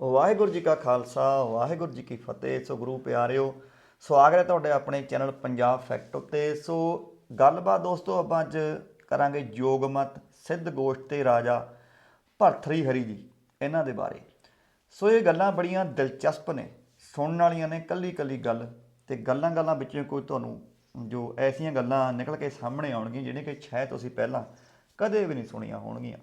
ਵਾਹਿਗੁਰੂ ਜੀ ਕਾ ਖਾਲਸਾ, ਵਾਹਿਗੁਰੂ ਜੀ ਕੀ ਫਤਿਹ। ਸੋ ਗੁਰੂ ਪਿਆਰਿਓ, ਸਵਾਗਤ ਹੈ ਤੁਹਾਡੇ ਆਪਣੇ ਚੈਨਲ ਪੰਜਾਬ ਫੈਕਟ ਉੱਤੇ। ਸੋ ਗੱਲਬਾਤ ਦੋਸਤੋ, ਆਪਾਂ ਅੱਜ ਕਰਾਂਗੇ ਯੋਗਮਤ ਸਿੱਧ ਗੋਸ਼ਟ ਤੇ ਰਾਜਾ ਭਰਥਰੀ ਹਰੀ ਜੀ, ਇਹਨਾਂ ਦੇ ਬਾਰੇ। ਸੋ ਇਹ ਗੱਲਾਂ ਬੜੀਆਂ ਦਿਲਚਸਪ ਨੇ, ਸੁਣਨ ਵਾਲੀਆਂ ਨੇ ਕੱਲੀ ਕੱਲੀ ਗੱਲ ਤੇ ਗੱਲਾਂ ਗੱਲਾਂ ਵਿੱਚੋਂ ਕੋਈ ਤੁਹਾਨੂੰ ਜੋ ਐਸੀਆਂ ਗੱਲਾਂ ਨਿਕਲ ਕੇ ਸਾਹਮਣੇ ਆਉਣਗੀਆਂ, ਜਿਹੜੀਆਂ ਕਿ ਸ਼ਾਇਦ ਤੁਸੀਂ ਪਹਿਲਾਂ ਕਦੇ ਵੀ ਨਹੀਂ ਸੁਣੀਆਂ ਹੋਣਗੀਆਂ।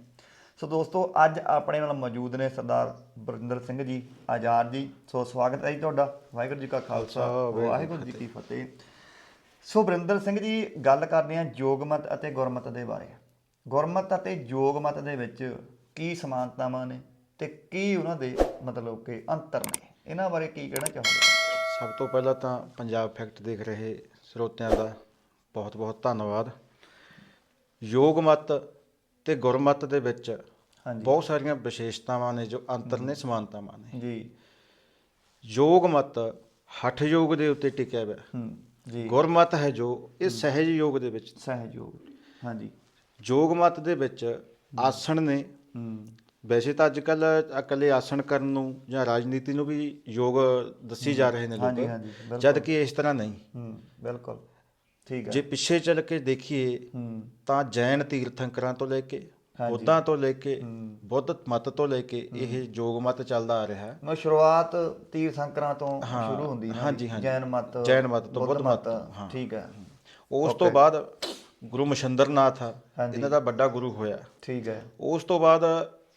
ਸੋ ਦੋਸਤੋ ਅੱਜ ਆਪਣੇ ਨਾਲ ਮੌਜੂਦ ਨੇ ਸਰਦਾਰ ਬਰਿੰਦਰ ਸਿੰਘ ਜੀ ਆਜ਼ਾਦ ਜੀ। ਸੋ ਸਵਾਗਤ ਹੈ ਜੀ ਤੁਹਾਡਾ। ਵਾਹਿਗੁਰੂ ਜੀ ਕਾ ਖਾਲਸਾ। ਵਾਹਿਗੁਰੂ ਜੀ ਕੀ ਫਤਿਹ। ਸੋ ਬਰਿੰਦਰ ਸਿੰਘ ਜੀ ਗੱਲ ਕਰਦੇ ਹਾਂ ਜੋਗਮਤ ਅਤੇ ਗੁਰਮਤ ਦੇ ਬਾਰੇ। ਗੁਰਮਤ ਅਤੇ ਜੋਗਮਤ ਦੇ ਵਿੱਚ ਕੀ ਸਮਾਨਤਾਵਾਂ ਨੇ ਤੇ ਕੀ ਉਹਨਾਂ ਦੇ ਮਤਲਬ ਕਿ ਅੰਤਰ ਨੇ? ਇਹਨਾਂ ਬਾਰੇ ਕੀ ਕਹਿਣਾ ਚਾਹੋਗੇ? ਸਭ ਤੋਂ ਪਹਿਲਾਂ ਤਾਂ ਪੰਜਾਬ ਫੈਕਟ ਦੇਖ ਰਹੇ ਸਰੋਤਿਆਂ ਦਾ ਬਹੁਤ-ਬਹੁਤ ਧੰਨਵਾਦ। ਯੋਗ ਮਤ ਤੇ ਗੁਰਮਤ ਦੇ ਵਿੱਚ ਬਹੁਤ ਸਾਰੀਆਂ ਵਿਸ਼ੇਸ਼ਤਾਵਾਂ ਨੇ ਜੋ ਅੰਤਰ ਨੇ ਸਮਾਨਤਾਵਾਂ ਨੇ। ਜੀ। ਯੋਗ ਮਤ ਹਠ ਯੋਗ ਦੇ ਉੱਤੇ ਟਿਕਿਆ ਹੋਇਆ। ਹੂੰ ਜੀ। ਗੁਰਮਤ ਹੈ ਜੋ ਇਹ ਸਹਿਜ ਯੋਗ ਦੇ ਵਿੱਚ। ਸਹਿਯੋਗ ਹਾਂਜੀ। ਯੋਗ ਮਤ ਦੇ ਵਿੱਚ ਆਸਣ ਨੇ। ਹੂੰ। ਵੈਸੇ ਤਾਂ ਅੱਜ ਕੱਲ ਇਕੱਲੇ ਆਸਣ ਕਰਨ ਨੂੰ ਜਾਂ ਰਾਜਨੀਤੀ ਨੂੰ ਵੀ ਯੋਗ ਦੱਸੀ ਜਾ ਰਹੇ ਨੇ ਲੋਕ। ਜਦ ਕਿ ਇਸ ਤਰ੍ਹਾਂ ਨਹੀਂ। ਹੂੰ ਬਿਲਕੁਲ। ਠੀਕ ਹੈ। ਜੇ ਪਿੱਛੇ ਚੱਲ ਕੇ ਦੇਖੀਏ ਹੂੰ। ਤਾਂ ਜੈਨ ਤੀਰਥੰਕਰਾਂ ਤੋਂ ਲੈ ਕੇ ਬੁੱਧਾਂ ਤੋਂ ਲੈ ਕੇ ਹੂੰ। ਬੁੱਧ ਮਤ ਤੋਂ ਲੈ ਕੇ ਇਹ ਯੋਗ ਮਤ ਚੱਲਦਾ ਆ ਰਿਹਾ। ਹੈ ਮੈਂ ਸ਼ੁਰੂਆਤ ਤੀਰ ਸੰਕਰਾਂ ਤੋਂ ਹਾਂ, ਸ਼ੁਰੂ ਹੁੰਦੀ ਹਾਂਜੀ, ਹਾਂਜੀ। ਜੈਨ ਮਤ ਜੈਨ ਮਤ ਤੋਂ ਬੁੱਧ ਮਤ, ਹਾਂ। ਠੀਕ ਹੈ। ਉਸ ਤੋਂ ਬਾਅਦ ਗੁਰੂ ਮਛੰਦਰਨਾਥ ਆ। ਇਹਨਾਂ ਦਾ ਵੱਡਾ ਗੁਰੂ ਹੋਇਆ। ਠੀਕ ਹੈ। ਉਸ ਤੋਂ ਬਾਅਦ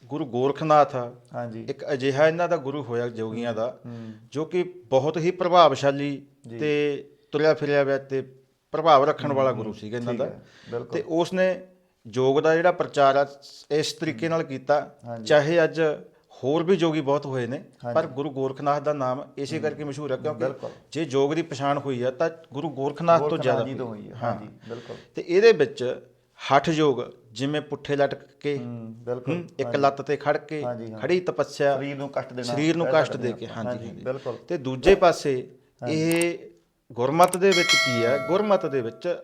ਗੁਰੂ ਗੋਰਖਨਾਥ ਆ ਹਾਂਜੀ। ਇੱਕ ਅਜਿਹਾ ਇਹਨਾਂ ਦਾ ਗੁਰੂ ਹੋਇਆ ਜੋਗੀਆਂ ਦਾ ਹੂੰ। ਜੋ ਕਿ ਬਹੁਤ ਹੀ ਪ੍ਰਭਾਵਸ਼ਾਲੀ ਤੇ ਤੁਰਿਆ ਫਿਰਿਆ ਹੋਇਆ ਤੇ ਪ੍ਰਭਾਵ ਰੱਖਣ ਵਾਲਾ ਗੁਰੂ ਸੀਗਾ ਇਹਨਾਂ ਦਾ। ਹੈ। ਤੇ ਉਸ ਨੇ ਯੋਗ ਦਾ ਜਿਹੜਾ ਪ੍ਰਚਾਰ ਆ ਇਸ ਤਰੀਕੇ ਨਾਲ ਕੀਤਾ। ਚਾਹੇ ਅੱਜ ਹੋਰ ਵੀ ਜੋਗੀ ਬਹੁਤ ਹੋਏ ਨੇ ਪਰ ਗੁਰੂ ਗੋਰਖਨਾਥ ਦਾ ਨਾਮ ਇਸੇ ਕਰਕੇ ਮਸ਼ਹੂਰ ਹੈ ਕਿਉਂਕਿ। ਜੇ ਯੋਗ ਦੀ ਪਛਾਣ ਹੋਈ ਹੈ ਤਾਂ ਗੁਰੂ ਗੋਰਖਨਾਥ ਤੋਂ ਜ਼ਿਆਦਾ ਹੋਈ ਹੈ। ਹਾਂਜੀ ਬਿਲਕੁਲ। ਤੇ ਇਹਦੇ ਵਿੱਚ ਹਠ ਯੋਗ ਜਿਵੇਂ ਪੁੱਠੇ ਲਟਕ ਕੇ ਬਿਲਕੁਲ। ਇੱਕ ਲੱਤ ਤੇ ਖੜ ਕੇ। ਖੜੀ ਤਪੱਸਿਆ ਸਰੀਰ ਨੂੰ ਕਸ਼ਟ ਦੇਣਾ ਸਰੀਰ ਨੂੰ ਕਸ਼ਟ ਦੇ ਕੇ ਹਾਂਜੀ ਬਿਲਕੁਲ। ਤੇ ਦੂਜੇ ਪਾਸੇ ਇਹ ਗੁਰਮਤ ਦੇ ਵਿੱਚ ਕੀ ਹੈ ਗੁਰਮਤ ਦੇ ਵਿੱਚ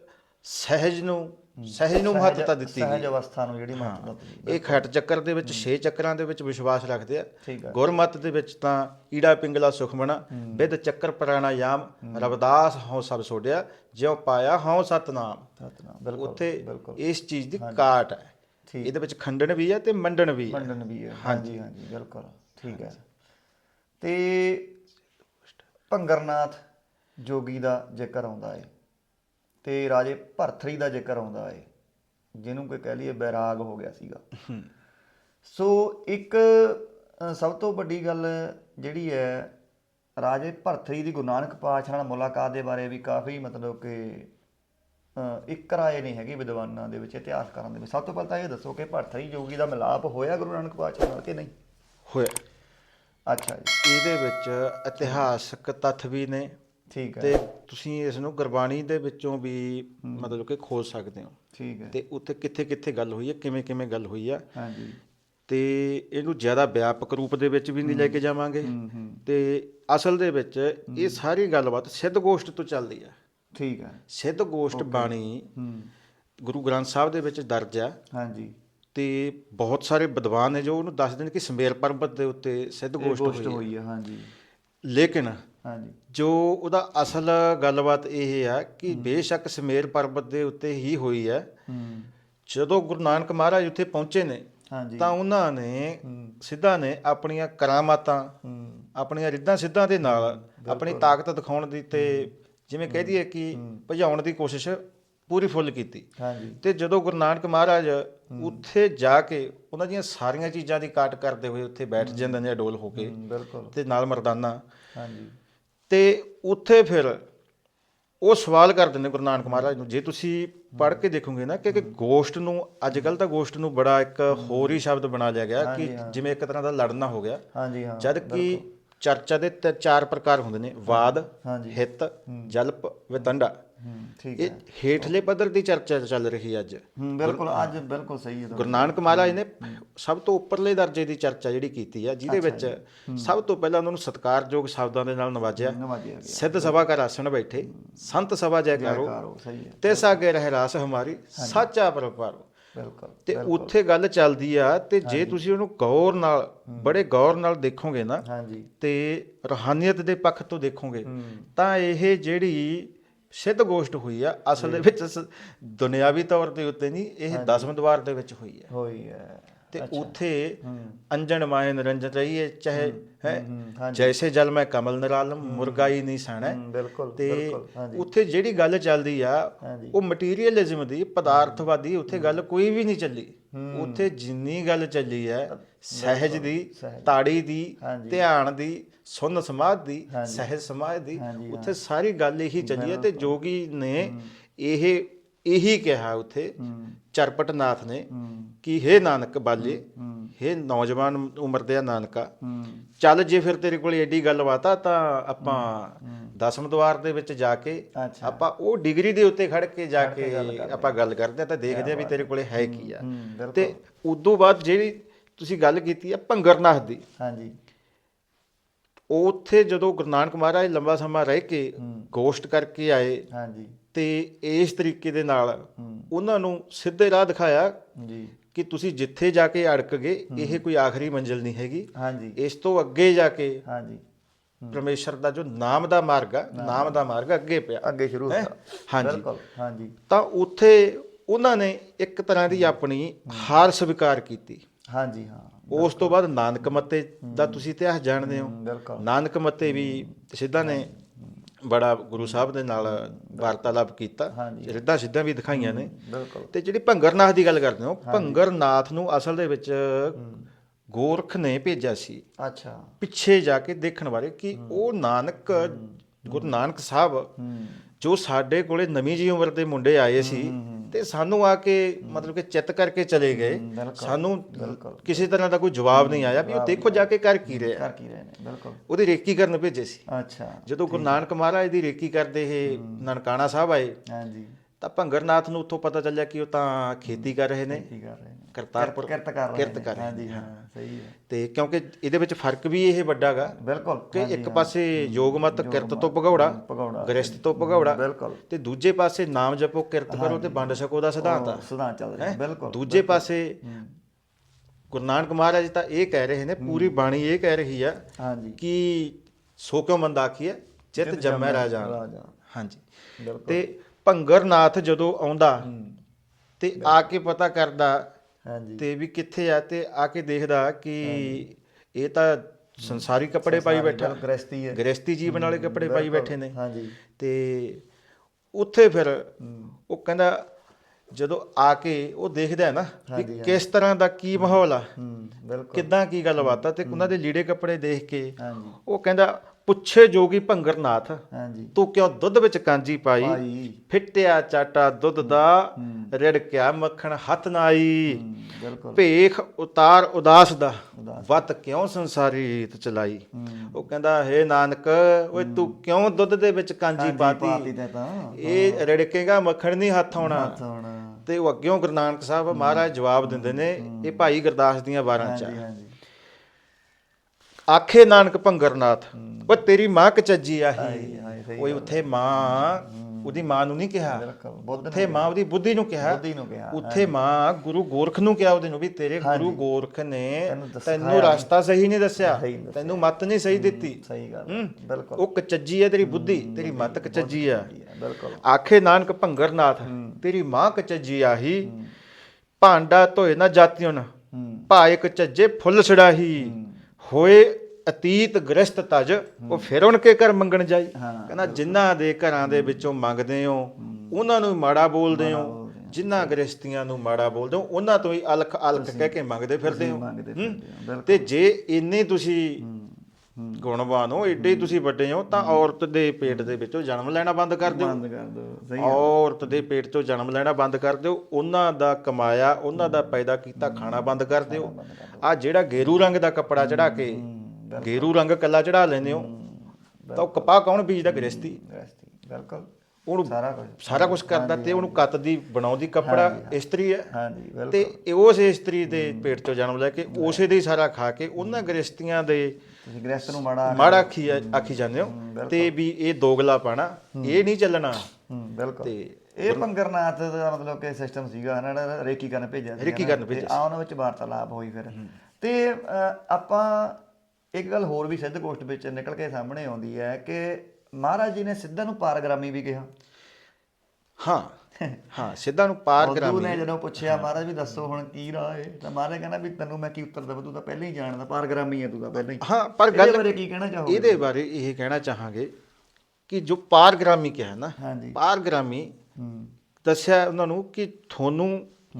ਸਹਿਜ ਨੂੰ ਸਹਿਜ ਨੂੰ ਮਹੱਤਤਾ ਦਿੱਤੀ ਸਹਿਜ ਗਈ। ਅਵਸਥਾ ਨੂੰ ਜਿਹੜੀ ਮਹੱਤਤਾ ਦਿੱਤੀ ਇਹ ਖਟ ਚੱਕਰ ਦੇ ਵਿੱਚ 6 ਚੱਕਰਾਂ ਦੇ ਵਿੱਚ ਵਿਸ਼ਵਾਸ ਰੱਖਦੇ ਆ। ਹੈ ਗੁਰਮਤ ਦੇ ਵਿੱਚ ਤਾਂ ਈੜਾ ਪਿੰਗਲਾ ਸੁਖਮਣਾ ਵਿਦ ਚੱਕਰ ਪ੍ਰਾਣਾਯਾਮ ਰਵਦਾਸ ਹਉ ਸਭ ਸੋਡਿਆ ਜਿਉ ਪਾਇਆ ਹਉ ਸਤਨਾਮ। ਸਤਨਾਮ ਬਿਲਕੁਲ ਉੱਥੇ ਬਿਲਕੁਲ। ਇਸ ਚੀਜ਼ ਦੀ ਕਾਟ ਹੈ। ਠੀਕ। ਇਹਦੇ ਵਿੱਚ ਖੰਡਨ ਵੀ ਹੈ ਤੇ ਮੰਡਨ ਵੀ ਹੈ। ਮੰਡਨ ਵੀ ਹੈ। ਹਾਂਜੀ। ਹਾਂਜੀ ਬਿਲਕੁਲ। ਠੀਕ ਹੈ। ਤੇ ਭੰਗਰਨਾਥ ਜੋਗੀ ਦਾ ਜ਼ਿਕਰ ਆਉਂਦਾ ਹੈ। ਤੇ ਰਾਜੇ ਭਰਥਰੀ ਦਾ ਜ਼ਿਕਰ ਆਉਂਦਾ ਹੈ ਜਿਹਨੂੰ ਕੋਈ ਕਹਿ ਲਈਏ ਬੈਰਾਗ ਹੋ ਗਿਆ ਸੀਗਾ। ਸੋ ਇੱਕ ਸਭ ਤੋਂ ਵੱਡੀ ਗੱਲ ਜਿਹੜੀ ਹੈ ਰਾਜੇ ਭਰਥਰੀ ਦੀ ਗੁਰੂ ਨਾਨਕ ਪਾਤਸ਼ਾਹ ਨਾਲ ਮੁਲਾਕਾਤ ਦੇ ਬਾਰੇ ਵੀ ਕਾਫੀ ਮਤਲਬ ਕਿ ਇੱਕ ਰਾਏ ਨਹੀਂ ਹੈਗੀ ਵਿਦਵਾਨਾਂ ਦੇ ਵਿੱਚ ਇਤਿਹਾਸਕਾਰਾਂ ਦੇ ਵਿੱਚ। ਸਭ ਤੋਂ ਪਹਿਲਾਂ ਤਾਂ ਇਹ ਦੱਸੋ ਕਿ ਭਰਥਰੀ ਜੋਗੀ ਦਾ ਮਿਲਾਪ ਹੋਇਆ ਗੁਰੂ ਨਾਨਕ ਪਾਤਸ਼ਾਹ ਨਾਲ ਕਿ ਨਹੀਂ? ਹੋਇਆ। ਅੱਛਾ ਜੀ। ਇਹਦੇ ਵਿੱਚ ਇਤਿਹਾਸਕ ਤੱਥ ਵੀ ਨੇ ਠੀਕ ਹੈ। ਤੇ ਤੁਸੀਂ ਇਸ ਨੂੰ ਗੁਰਬਾਣੀ ਦੇ ਵਿੱਚੋਂ ਵੀ ਮਤਲਬ ਕਿ ਖੋਜ ਸਕਦੇ ਹੋ। ਠੀਕ ਹੈ। ਤੇ ਉੱਥੇ ਕਿੱਥੇ ਕਿੱਥੇ ਗੱਲ ਹੋਈ ਹੈ ਕਿਵੇਂ ਕਿਵੇਂ ਗੱਲ ਹੋਈ ਆ। ਹਾਂਜੀ। ਤੇ ਇਹਨੂੰ ਜ਼ਿਆਦਾ ਵਿਆਪਕ ਰੂਪ ਦੇ ਵਿੱਚ ਵੀ ਨਹੀਂ ਲੈ ਕੇ ਜਾਵਾਂਗੇ। ਹੂੰ ਹੂੰ। ਤੇ ਅਸਲ ਦੇ ਵਿੱਚ ਇਹ ਸਾਰੀ ਗੱਲਬਾਤ ਸਿੱਧ ਗੋਸ਼ਟ ਤੋਂ ਚੱਲਦੀ ਆ। ਠੀਕ ਹੈ। ਸਿੱਧ ਗੋਸ਼ਟ ਬਾਣੀ ਹੂੰ। ਗੁਰੂ ਗ੍ਰੰਥ ਸਾਹਿਬ ਦੇ ਵਿੱਚ ਦਰਜ ਆ। ਹਾਂਜੀ। ਤੇ ਬਹੁਤ ਸਾਰੇ ਵਿਦਵਾਨ ਨੇ ਜੋ ਉਹਨੂੰ ਦੱਸਦੇ ਨੇ ਕਿ ਸਮੇਰ ਪਰਬਤ ਦੇ ਉੱਤੇ ਸਿੱਧ ਗੋਸ਼ਟ ਹੈ ਹੋਈ ਹੈ ਹਾਂਜੀ। ਲੇਕਿਨ ਹਾਂਜੀ। ਜੋ ਉਹਦਾ ਅਸਲ ਗੱਲਬਾਤ ਇਹ ਹੈ ਕਿ ਬੇਸ਼ੱਕ ਸਮੇਰ ਪਰਬਤ ਦੇ ਉੱਤੇ ਹੀ ਹੋਈ ਹੈ। ਜਦੋਂ ਗੁਰੂ ਨਾਨਕ ਮਹਾਰਾਜ ਉੱਥੇ ਪਹੁੰਚੇ ਨੇ ਹਾਂਜੀ। ਤਾਂ ਉਹਨਾਂ ਨੇ ਸਿੱਧਾ ਨੇ ਆਪਣੀਆਂ ਕਰਾਮਾਤਾਂ ਆਪਣੀਆਂ ਰਿੱਧਾਂ ਸਿੱਧਾਂ ਦੇ ਨਾਲ ਆਪਣੀ ਤਾਕਤ ਦਿਖਾਉਣ ਦੀ ਤੇ ਜਿਵੇਂ ਕਹਿ ਦਈਏ ਕਿ ਭਜਾਉਣ ਦੀ ਕੋਸ਼ਿਸ਼ ਪੂਰੀ ਫੁੱਲ ਕੀਤੀ। ਹਾਂਜੀ। ਤੇ ਜਦੋਂ ਗੁਰੂ ਨਾਨਕ ਮਹਾਰਾਜ ਉੱਥੇ ਜਾ ਕੇ ਉਹਨਾਂ ਦੀਆਂ ਸਾਰੀਆਂ ਚੀਜ਼ਾਂ ਦੀ ਕਾਟ ਕਰਦੇ ਹੋਏ ਉੱਥੇ ਬੈਠ ਜਾਂਦੇ ਨੇ ਅਡੋਲ ਹੋ ਕੇ ਤੇ ਨਾਲ ਮਰਦਾਨਾ। ਹਾਂਜੀ। ਤੇ ਉੱਥੇ ਫਿਰ ਉਹ ਸਵਾਲ ਕਰਦੇ ਨੇ ਗੁਰੂ ਨਾਨਕ ਮਹਾਰਾਜ ਨੂੰ। ਜੇ ਤੁਸੀਂ ਪੜ੍ਹ ਕੇ ਦੇਖੋਗੇ ਨਾ ਕਿ ਕਿ ਗੋਸ਼ਟ ਨੂੰ ਅੱਜ ਕੱਲ ਤਾਂ ਗੋਸ਼ਟ ਨੂੰ ਬੜਾ ਇੱਕ ਹੋਰ ਹੀ ਸ਼ਬਦ ਬਣਾ ਲਿਆ ਗਿਆ ਕਿ ਜਿਵੇਂ ਇੱਕ ਤਰ੍ਹਾਂ ਦਾ ਲੜਨਾ ਹੋ ਗਿਆ। ਹਾਂਜੀ ਹਾਂ ਜਦ ਕਿ ਚਰਚਾ ਦੇ ਤ- ਚਾਰ ਪ੍ਰਕਾਰ ਹੁੰਦੇ ਨੇ। ਵਾਦ ਹਾਂਜੀ। ਹਿੱਤ ਜਲਪ ਵਿਤੰਡਾ ਹੂੰ ਠੀਕ ਇਹ ਹੇਠਲੇ ਪੱਧਰ ਦੀ ਚਰਚਾ ਚੱਲ ਰਹੀ ਅੱਜ। ਹੂੰ ਬਿਲਕੁਲ ਅੱਜ ਬਿਲਕੁਲ ਸਹੀ ਹੈ ਤੁਹਾਡਾ। ਗੁਰੂ ਨਾਨਕ ਮਹਾਰਾਜ ਨੇ ਸਭ ਤੋਂ ਉੱਪਰਲੇ ਦਰਜੇ ਦੀ ਚਰਚਾ ਜਿਹੜੀ ਕੀਤੀ ਆ ਜਿਹਦੇ ਵਿੱਚ ਸਭ ਤੋਂ ਪਹਿਲਾਂ ਉਹਨਾਂ ਨੂੰ ਸਤਿਕਾਰਯੋਗ ਸ਼ਬਦਾਂ ਦੇ ਨਾਲ ਨਵਾਜਿਆ। ਨਵਾਜਿਆ ਗਿਆ। ਸਿੱਧ ਸਭਾ ਕਰ ਆਸਣ ਬੈਠੇ। ਸੰਤ ਸਭਾ ਜੈ ਕਰੋ ਕਾਰੋ ਸਹੀ ਹੈ। ਤੇ ਸਾਗੇ ਰਹਿ ਰਾਸ ਹਮਾਰੀ। ਸਾਚਾ ਪਰਪਾਰੋ ਬਿਲਕੁਲ ਤੇ ਉੱਥੇ ਗੱਲ ਚੱਲਦੀ ਆ ਤੇ ਜੇ ਤੁਸੀਂ ਉਹਨੂੰ ਗੌਰ ਨਾਲ ਬੜੇ ਗੌਰ ਨਾਲ ਦੇਖੋਗੇ ਨਾ ਹਾਂਜੀ। ਤੇ ਰੂਹਾਨੀਅਤ ਦੇ ਪੱਖ ਤੋਂ ਦੇਖੋਗੇ ਤਾਂ ਇਹ ਜਿਹੜੀ ਸਿੱਧ ਗੋਸ਼ਟ ਹੋਈ ਆ ਅਸਲ ਦੇ ਵਿੱਚ ਦੁਨਿਆਵੀ ਤੌਰ ਦੇ ਉੱਤੇ ਨਹੀਂ ਇਹ ਦਸਮ ਦਵਾਰ ਦੇ ਵਿੱਚ ਹੋਈ ਹੈ ਹੋਈ ਹੈ। ਤੇ ਉੱਥੇ ਹੂੰ। ਅੰਜਨ ਮਾਇ ਨਿਰੰਜਨ ਰਹੀਏ ਚਾਹੇ ਹੈ ਜੈਸੇ ਜਲ ਮੈਂ ਕਮਲ ਨਿਰਾਲਮ ਮੁਰਗਾਈ ਨਹੀਂ ਸਾਣਾ ਬਿਲਕੁਲ ਤੇ ਉੱਥੇ ਜਿਹੜੀ ਗੱਲ ਚੱਲਦੀ ਆ ਉਹ ਮਟੀਰੀਅਲਿਜ਼ਮ ਦੀ ਪਦਾਰਥਵਾਦੀ ਉੱਥੇ ਗੱਲ ਕੋਈ ਵੀ ਨਹੀਂ ਚੱਲੀ। ਉੱਥੇ ਜਿੰਨੀ ਗੱਲ ਚੱਲੀ ਹੈ ਸਹਿਜ ਦੀ। ਤਾੜੀ ਦੀ। ਧਿਆਨ ਦੀ ਸੁਨ ਸਮਾਧ ਦੀ ਹਾਂਜੀ। ਸਹਿਜ ਸਮਾਧ ਦੀ ਉੱਥੇ ਸਾਰੀ ਗੱਲ ਇਹੀ ਚੱਲੀ ਹੈ ਤੇ ਜੋਗੀ ਨੇ ਇਹ ਇਹੀ ਕਿਹਾ ਉੱਥੇ ਚਰਪਟਨਾਥ ਨੇ ਕਿ हे ਨਾਨਕ ਬਾਲੇ हे ਨੌਜਵਾਨ ਉਮਰ ਦੇ ਨਾਨਕਾ ਚੱਲ ਜੇ ਫਿਰ ਤੇਰੇ ਕੋਲ ਏਡੀ ਗੱਲਬਾਤ ਆ ਤਾਂ ਆਪਾਂ ਦਸਮ ਦਵਾਰ ਦੇ ਵਿੱਚ ਜਾ ਕੇ ਆਪਾਂ ਉਹ ਡਿਗਰੀ ਦੇ ਉੱਤੇ ਖੜ ਕੇ ਜਾ ਕੇ ਆਪਾਂ ਗੱਲ ਕਰਦੇ ਆ ਤਾਂ ਦੇਖਦੇ ਆ ਵੀ ਤੇਰੇ ਕੋਲੇ ਹੈ। ਕੀ ਆ। ਤੇ ਉਦੋਂ ਬਾਅਦ ਜਿਹੜੀ ਤੁਸੀਂ ਗੱਲ ਕੀਤੀ ਆ ਭੰਗਰਨਾਥ ਦੀ ਹਾਂਜੀ। ਉੱਥੇ ਜਦੋਂ ਗੁਰੂ ਨਾਨਕ ਮਹਾਰਾਜ ਲੰਬਾ ਸਮਾਂ ਰਹਿ ਕੇ ਗੋਸ਼ਟ ਕਰਕੇ ਆਏ ਹਾਂਜੀ। ਤੇ ਇਸ ਤਰੀਕੇ ਦੇ ਨਾਲ ਉਹਨਾਂ ਨੂੰ ਸਿੱਧੇ ਰਾਹ ਦਿਖਾਇਆ ਜੀ। ਕਿ ਤੁਸੀਂ ਜਿੱਥੇ ਜਾ ਕੇ ਅੜਕ ਗਏ ਇਹ ਕੋਈ ਆਖਰੀ ਮੰਜ਼ਿਲ ਨਹੀਂ ਹੈਗੀ। ਹਾਂਜੀ। ਇਸ ਤੋਂ ਅੱਗੇ ਜਾ ਕੇ ਹਾਂਜੀ। ਪਰਮੇਸ਼ਰ ਦਾ ਜੋ ਨਾਮ ਦਾ ਮਾਰਗ ਆ ਨਾਮ ਦਾ ਮਾਰਗ ਅੱਗੇ ਪਿਆ। ਅੱਗੇ ਸ਼ੁਰੂ? ਹੋਇਆ ਹਾਂਜੀ। ਬਿਲਕੁਲ। ਹਾਂਜੀ। ਤਾਂ ਉੱਥੇ ਉਹਨਾਂ ਨੇ ਇੱਕ ਤਰ੍ਹਾਂ ਦੀ ਆਪਣੀ ਹਾਰ ਸਵੀਕਾਰ ਕੀਤੀ। ਹਾਂਜੀ ਹਾਂ। ਉਸ ਤੋਂ ਬਾਅਦ ਨਾਨਕ ਮੱਤੇ ਦਾ ਤੁਸੀਂ ਇਤਿਹਾਸ ਜਾਣਦੇ ਹੋ। ਨਾਨਕ ਮੱਤੇ ਵੀ ਸਿੱਧਾ ਨੇ ਬੜਾ ਗੁਰੂ ਸਾਹਿਬ ਦੇ ਨਾਲ ਵਾਰਤਾਲਾਪ ਕੀਤਾ। ਰਿੱਧਾਂ ਸਿੱਧਾਂ ਵੀ ਦਿਖਾਈਆਂ ਨੇ। ਤੇ ਜਿਹੜੀ ਭੰਗਰਨਾਥ ਦੀ ਗੱਲ ਕਰਦੇ ਹੋ ਭੰਗਰਨਾਥ ਨੂੰ ਅਸਲ ਦੇ ਵਿੱਚ ਗੋਰਖ ਨੇ ਭੇਜਿਆ ਸੀ। ਅੱਛਾ। ਪਿੱਛੇ ਜਾ ਕੇ ਦੇਖਣ ਬਾਰੇ ਕਿ ਉਹ ਨਾਨਕ ਗੁਰੂ ਨਾਨਕ ਸਾਹਿਬ ਜੋ ਸਾਡੇ ਕੋਲੇ ਨਵੀਂ ਜੀ ਉਮਰ ਦੇ ਮੁੰਡੇ ਆਏ ਸੀ ਤੇ ਸਾਨੂੰ ਆ ਕੇ ਮਤਲਬ ਕਿ ਚਿੱਤ ਕਰਕੇ ਚਲੇ ਗਏ। ਸਾਨੂੰ ਕਿਸੇ ਤਰ੍ਹਾਂ ਦਾ ਕੋਈ ਜਵਾਬ ਨਹੀਂ ਆਇਆ ਵੀ ਉਹ ਦੇਖੋ ਜਾ ਕੇ ਕਰ ਕੀ ਰਿਹਾ। ਕਰ ਕੀ ਰਹੇ ਨੇ ਬਿਲਕੁਲ। ਉਹਦੀ ਰੇਕੀ ਕਰਨ ਭੇਜੇ ਸੀ। ਅੱਛਾ ਜਦੋਂ ਗੁਰੂ ਨਾਨਕ ਮਹਾਰਾਜ ਦੀ ਰੇਕੀ ਕਰਦੇ ਇਹ ਨਨਕਾਣਾ ਸਾਹਿਬ ਆਏ। ਹਾਂਜੀ। ਤਾਂ ਭੰਗਰਨਾਥ ਨੂੰ ਉੱਥੋਂ ਪਤਾ ਚੱਲਿਆ ਕਿ ਉਹ ਤਾਂ ਖੇਤੀ ਕਰ ਰਹੇ ਨੇ। ਕੀ ਕਰ ਰਹੇ ਨੇ। ਕਰਤਾਰਪੁਰ ਕਿਰਤ ਕਰ ਰਹੇ ਕਿਰਤ ਨੇ। ਕਰ ਰਹੇ ਹਾਂਜੀ ਹਾਂ ਸਹੀ ਹੈ। ਤੇ ਕਿਉਂਕਿ ਇਹਦੇ ਵਿੱਚ ਫ਼ਰਕ ਵੀ ਇਹ ਵੱਡਾਗਾ ਬਿਲਕੁਲ ਕਿ ਇੱਕ ਪਾਸੇ ਯੋਗਮਤ ਕਿਰਤ ਤੋਂ ਭਗੌੜਾ ਗ੍ਰਸਤ ਤੋਂ ਭਗੌੜਾ ਬਿਲਕੁਲ। ਤੇ ਦੂਜੇ ਪਾਸੇ ਨਾਮ ਜਪੋ ਕਿਰਤ ਕਰੋ ਤੇ ਵੰਡ ਸਕੋ ਦਾ ਸਿਧਾਂਤ ਆ। ਸੁਧਾਰ ਚੱਲ ਰਿਹਾ ਬਿਲਕੁਲ ਦੂਜੇ ਪਾਸੇ ਗੁਰੂ ਨਾਨਕ ਮਹਾਰਾਜ ਤਾਂ ਇਹ ਕਹਿ ਰਹੇ ਨੇ ਪੂਰੀ ਬਾਣੀ ਇਹ ਕਹਿ ਰਹੀ ਆ ਹਾਂਜੀ। ਕਿ ਸੋ ਕਿਉ ਮੰਦ ਆਖੀਐ ਚਿਤ ਜਮੈ ਰਾਜਾ ਰਾਜਾ ਹਾਂਜੀ। ਬਿਲਕੁਲ। ਤੇ ਭੰਗਰਨਾਥ ਜਦੋਂ ਆਉਂਦਾ ਤੇ ਆ ਕੇ ਪਤਾ ਕਰਦਾ ਹਾਂਜੀ। ਤੇ ਵੀ ਕਿੱਥੇ ਆ ਤੇ ਆ ਕੇ ਦੇਖਦਾ ਕਿ ਇਹ ਤਾਂ ਸੰਸਾਰੀ ਕੱਪੜੇ ਪਾਈ ਬੈਠਾ। ਗ੍ਰਸਤੀ ਹੈ। ਗ੍ਰਸਤੀ ਜੀਵਨ ਵਾਲੇ ਕੱਪੜੇ ਪਾਈ ਬੈਠੇ ਨੇ। ਹਾਂਜੀ। ਤੇ ਉੱਥੇ ਫਿਰ ਉਹ ਕਹਿੰਦਾ ਜਦੋਂ ਆ ਕੇ ਉਹ ਦੇਖਦਾ ਹੈ ਨਾ ਵੀ ਕਿਸ ਤਰ੍ਹਾਂ ਦਾ ਕੀ ਮਾਹੌਲ ਆ। ਹੂੰ ਬਿਲਕੁਲ। ਕਿੱਦਾਂ ਕੀ ਗੱਲਬਾਤ ਆ ਤੇ ਉਹਨਾਂ ਦੇ ਲੀੜੇ ਕੱਪੜੇ ਦੇਖ ਕੇ ਹਾਂਜੀ। ਉਹ ਕਹਿੰਦਾ ਪੁੱਛੇ ਜੋਗੀ ਭੰਗਰਨਾਥ ਹਾਂਜੀ। ਤੂੰ ਕਿਉਂ ਦੁੱਧ ਵਿੱਚ ਕਾਂਜੀ ਪਾਈ? ਫਿੱਟਿਆ ਚਾਟਾ ਦੁੱਧ ਦਾ ਰਿੜਕਿਆ ਮੱਖਣ ਹੱਥ ਨਾਈ। ਭੇਖ ਉਤਾਰ ਉਦਾਸ ਦਾ। ਵਤ ਕਿਉਂ ਸੰਸਾਰੀ ਰੀਤ ਚਲਾਈ? ਉਹ ਕਹਿੰਦਾ ਹੇ ਨਾਨਕ ਓਏ ਤੂੰ ਕਿਉਂ ਦੁੱਧ ਦੇ ਵਿੱਚ ਕਾਂਜੀ ਪਾਤੀ? ਇਹ ਰਿੜਕੇਗਾ ਮੱਖਣ ਨਹੀਂ ਹੱਥ ਆਉਣਾ। ਤੇ ਉਹ ਅੱਗਿਓਂ ਗੁਰੂ ਨਾਨਕ ਸਾਹਿਬ ਮਹਾਰਾਜ ਜਵਾਬ ਦਿੰਦੇ ਨੇ ਇਹ ਭਾਈ ਗੁਰਦਾਸ ਦੀਆਂ ਵਾਰਾਂ ਚ ਹਾਂਜੀ। ਆਖੇ ਨਾਨਕ ਭੰਗਰਨਾਥ ਓ ਤੇਰੀ ਮਾਂ ਕਚੱਜੀ ਆਹੀ ਓਏ ਉੱਥੇ ਮਾਂ ਉਹਦੀ ਮਾਂ ਨੂੰ ਨਹੀਂ ਕਿਹਾ। ਉੱਥੇ ਮਾਂ ਉਹਦੀ ਬੁੱਧੀ ਨੂੰ ਕਿਹਾ। ਬੁੱਧੀ ਨੂੰ ਕਿਹਾ। ਉੱਥੇ ਮਾਂ ਗੁਰੂ ਗੋਰਖ ਨੂੰ ਕਿਹਾ ਉਹਦੇ ਨੂੰ ਵੀ ਤੇਰੇ ਗੁਰੂ ਗੋਰਖ ਨੇ ਤੈਨੂੰ ਰਸਤਾ ਸਹੀ ਨਹੀਂ ਦੱਸਿਆ। ਤੈਨੂੰ ਮੱਤ ਨਹੀਂ ਸਹੀ ਦਿੱਤੀ। ਸਹੀ ਗੱਲ ਹੂੰ। ਬਿਲਕੁਲ। ਉਹ ਕਚੱਜੀ ਹੈ ਤੇਰੀ ਬੁੱਧੀ ਤੇਰੀ ਮੱਤ ਕਚੱਜੀ ਆ। ਬਿਲਕੁਲ। ਆਖੇ ਨਾਨਕ ਭੰਗਰਨਾਥ ਤੇਰੀ ਮਾਂ ਕਚੱਜੀ ਆਹੀ ਭਾਂਡਾ ਧੋਏ ਨਾ ਜਾਤੀਉਨ ਹੂੰ। ਭਾਏ ਕਚੱਜੇ ਫੁੱਲ ਛੜਾਹੀ ਹੋਏ ਅਤੀਤ ਗ੍ਰਸਤ ਤਜ ਉਹ ਫਿਰ ਉਨ ਕੇ ਘਰ ਮੰਗਣ ਜਾਈ। ਕਹਿੰਦਾ ਜਿਨ੍ਹਾਂ ਦੇ ਘਰਾਂ ਦੇ ਵਿੱਚੋਂ ਮੰਗਦੇ ਹੋ ਉਹਨਾਂ ਨੂੰ ਮਾੜਾ ਬੋਲਦੇ ਹੋ। ਜਿਨ੍ਹਾਂ ਗ੍ਰਸਤੀਆਂ ਨੂੰ ਮਾੜਾ ਬੋਲਦੇ ਹੋ ਉਹਨਾਂ ਤੋਂ ਹੀ ਅਲਖ ਅਲਖ ਕਹਿ ਕੇ ਮੰਗਦੇ ਫਿਰਦੇ ਹੋ। ਤੇ ਜੇ ਇੰਨੇ ਤੁਸੀਂ ਗੁਣਵਾਨ ਹੋ ਏਡੇ ਤੁਸੀਂ ਵੱਡੇ ਹੋ ਤਾਂ ਔਰਤ ਦੇ ਪੇਟ ਦੇ ਵਿੱਚੋਂ ਜਨਮ ਲੈਣਾ ਬੰਦ ਕਰ ਦਿਓ। ਬੰਦ ਕਰ ਦੋ ਸਹੀ ਔਰਤ ਦੇ ਪੇਟ ਤੋਂ ਜਨਮ ਲੈਣਾ ਬੰਦ ਕਰ ਦਿਓ ਉਹਨਾਂ ਦਾ ਕਮਾਇਆ ਉਹਨਾਂ ਦਾ ਪੈਦਾ ਕੀਤਾ ਖਾਣਾ ਬੰਦ ਕਰ ਦਿਓ। ਆ ਜਿਹੜਾ ਗੇਰੂ ਰੰਗ ਦਾ ਕੱਪੜਾ ਚੜਾ ਕੇ ਗੇਰੂ ਰੰਗ ਕੱਲਾ ਚੜਾ ਲੈਂਦੇ ਹੋ ਤਾਂ ਉਹ ਕਪਾਹ ਕੌਣ ਬੀਜਦਾ ਗ੍ਰਸਤੀ ਗ੍ਰਸਤੀ ਬਿਲਕੁਲ। ਉਹਨੂੰ ਸਾਰਾ ਕੁਝ। ਸਾਰਾ ਕੁਝ ਕਰਦਾ ਤੇ ਉਹਨੂੰ ਕੱਤ ਦੀ ਬਣਾਉਂਦੀ ਕੱਪੜਾ ਇਸਤਰੀ ਹੈ। ਹਾਂਜੀ ਬਿਲਕੁਲ। ਤੇ ਉਸ ਇਸਤਰੀ ਦੇ ਪੇਟ ਤੋਂ ਜਨਮ ਲੈ ਕੇ ਉਸੇ ਦੇ ਹੀ ਸਾਰਾ ਖਾ ਕੇ ਉਹਨਾਂ ਗ੍ਰਸਤੀਆਂ ਦੇ ਤੁਸੀਂ ਗ੍ਰਸਤ ਨੂੰ ਮਾੜਾ ਮਾੜਾ ਆਖੀ ਆਖੀ ਜਾਂਦੇ ਹੋ। ਤੇ ਵੀ ਇਹ ਦੋਗਲਾ ਪਾਣਾ ਇਹ ਨਹੀਂ ਚੱਲਣਾ। ਬਿਲਕੁਲ। ਤੇ ਇਹ ਪੰਗਰਨਾਥ ਦਾ ਮਤਲਬ ਕਿ ਸਿਸਟਮ ਸੀਗਾ ਇਹਨਾਂ ਨੇ ਰੇਕੀ ਕਰਨ ਭੇਜਿਆ ਸੀ ਰੇਕੀ ਕਰਨ ਭੇਜਿਆ ਆ ਉਹਨਾਂ ਵਿੱਚ ਵਾਰਤਾਲਾਪ ਹੋਈ ਫਿਰ। ਤੇ ਆਪਾਂ ਇੱਕ ਗੱਲ ਹੋਰ ਵੀ ਸਿੱਧ ਗੋਸ਼ਟ ਵਿੱਚ ਨਿਕਲ ਕੇ ਸਾਹਮਣੇ ਆਉਂਦੀ ਹੈ ਕਿ ਮਹਾਰਾਜ ਜੀ ਨੇ ਸਿੱਧਾ ਨੂੰ ਪਾਰਗ੍ਰਾਮੀ ਵੀ ਕਿਹਾ। ਹਾਂ। ਹਾਂ ਸਿੱਧਾ ਨੂੰ ਪਾਰ ਕਰਾਮੀ ਨੇ ਜਦੋਂ ਪੁੱਛਿਆ ਮਹਾਰਾਜ ਵੀ ਦੱਸੋ ਹੁਣ ਕੀ ਰਾਹ ਹੈ ਤਾਂ ਮਹਾਰਾਜ ਕਹਿੰਦਾ ਵੀ ਤੈਨੂੰ ਮੈਂ ਕੀ ਉੱਤਰ ਦਵਾਂ ਤੂੰ ਤਾਂ ਪਹਿਲਾਂ ਹੀ ਜਾਣਦਾ ਪਾਰਗ੍ਰਾਮੀ ਹੈ ਤੂੰ ਤਾਂ ਪਹਿਲਾਂ ਹੀ। ਹਾਂ ਪਰ ਇਹਦੇ ਗੱਲ ਬਾਰੇ ਕੀ ਕਹਿਣਾ ਚਾਹੋਗੇ? ਇਹਦੇ ਬਾਰੇ ਇਹ ਕਹਿਣਾ ਚਾਹਾਂਗੇ ਕਿ ਜੋ ਪਾਰਗ੍ਰਾਮੀ ਕਿਹਾ ਨਾ ਹਾਂਜੀ। ਪਾਰਗ੍ਰਾਮੀ ਹੂੰ। ਦੱਸਿਆ ਉਹਨਾਂ ਨੂੰ ਕਿ ਤੁਹਾਨੂੰ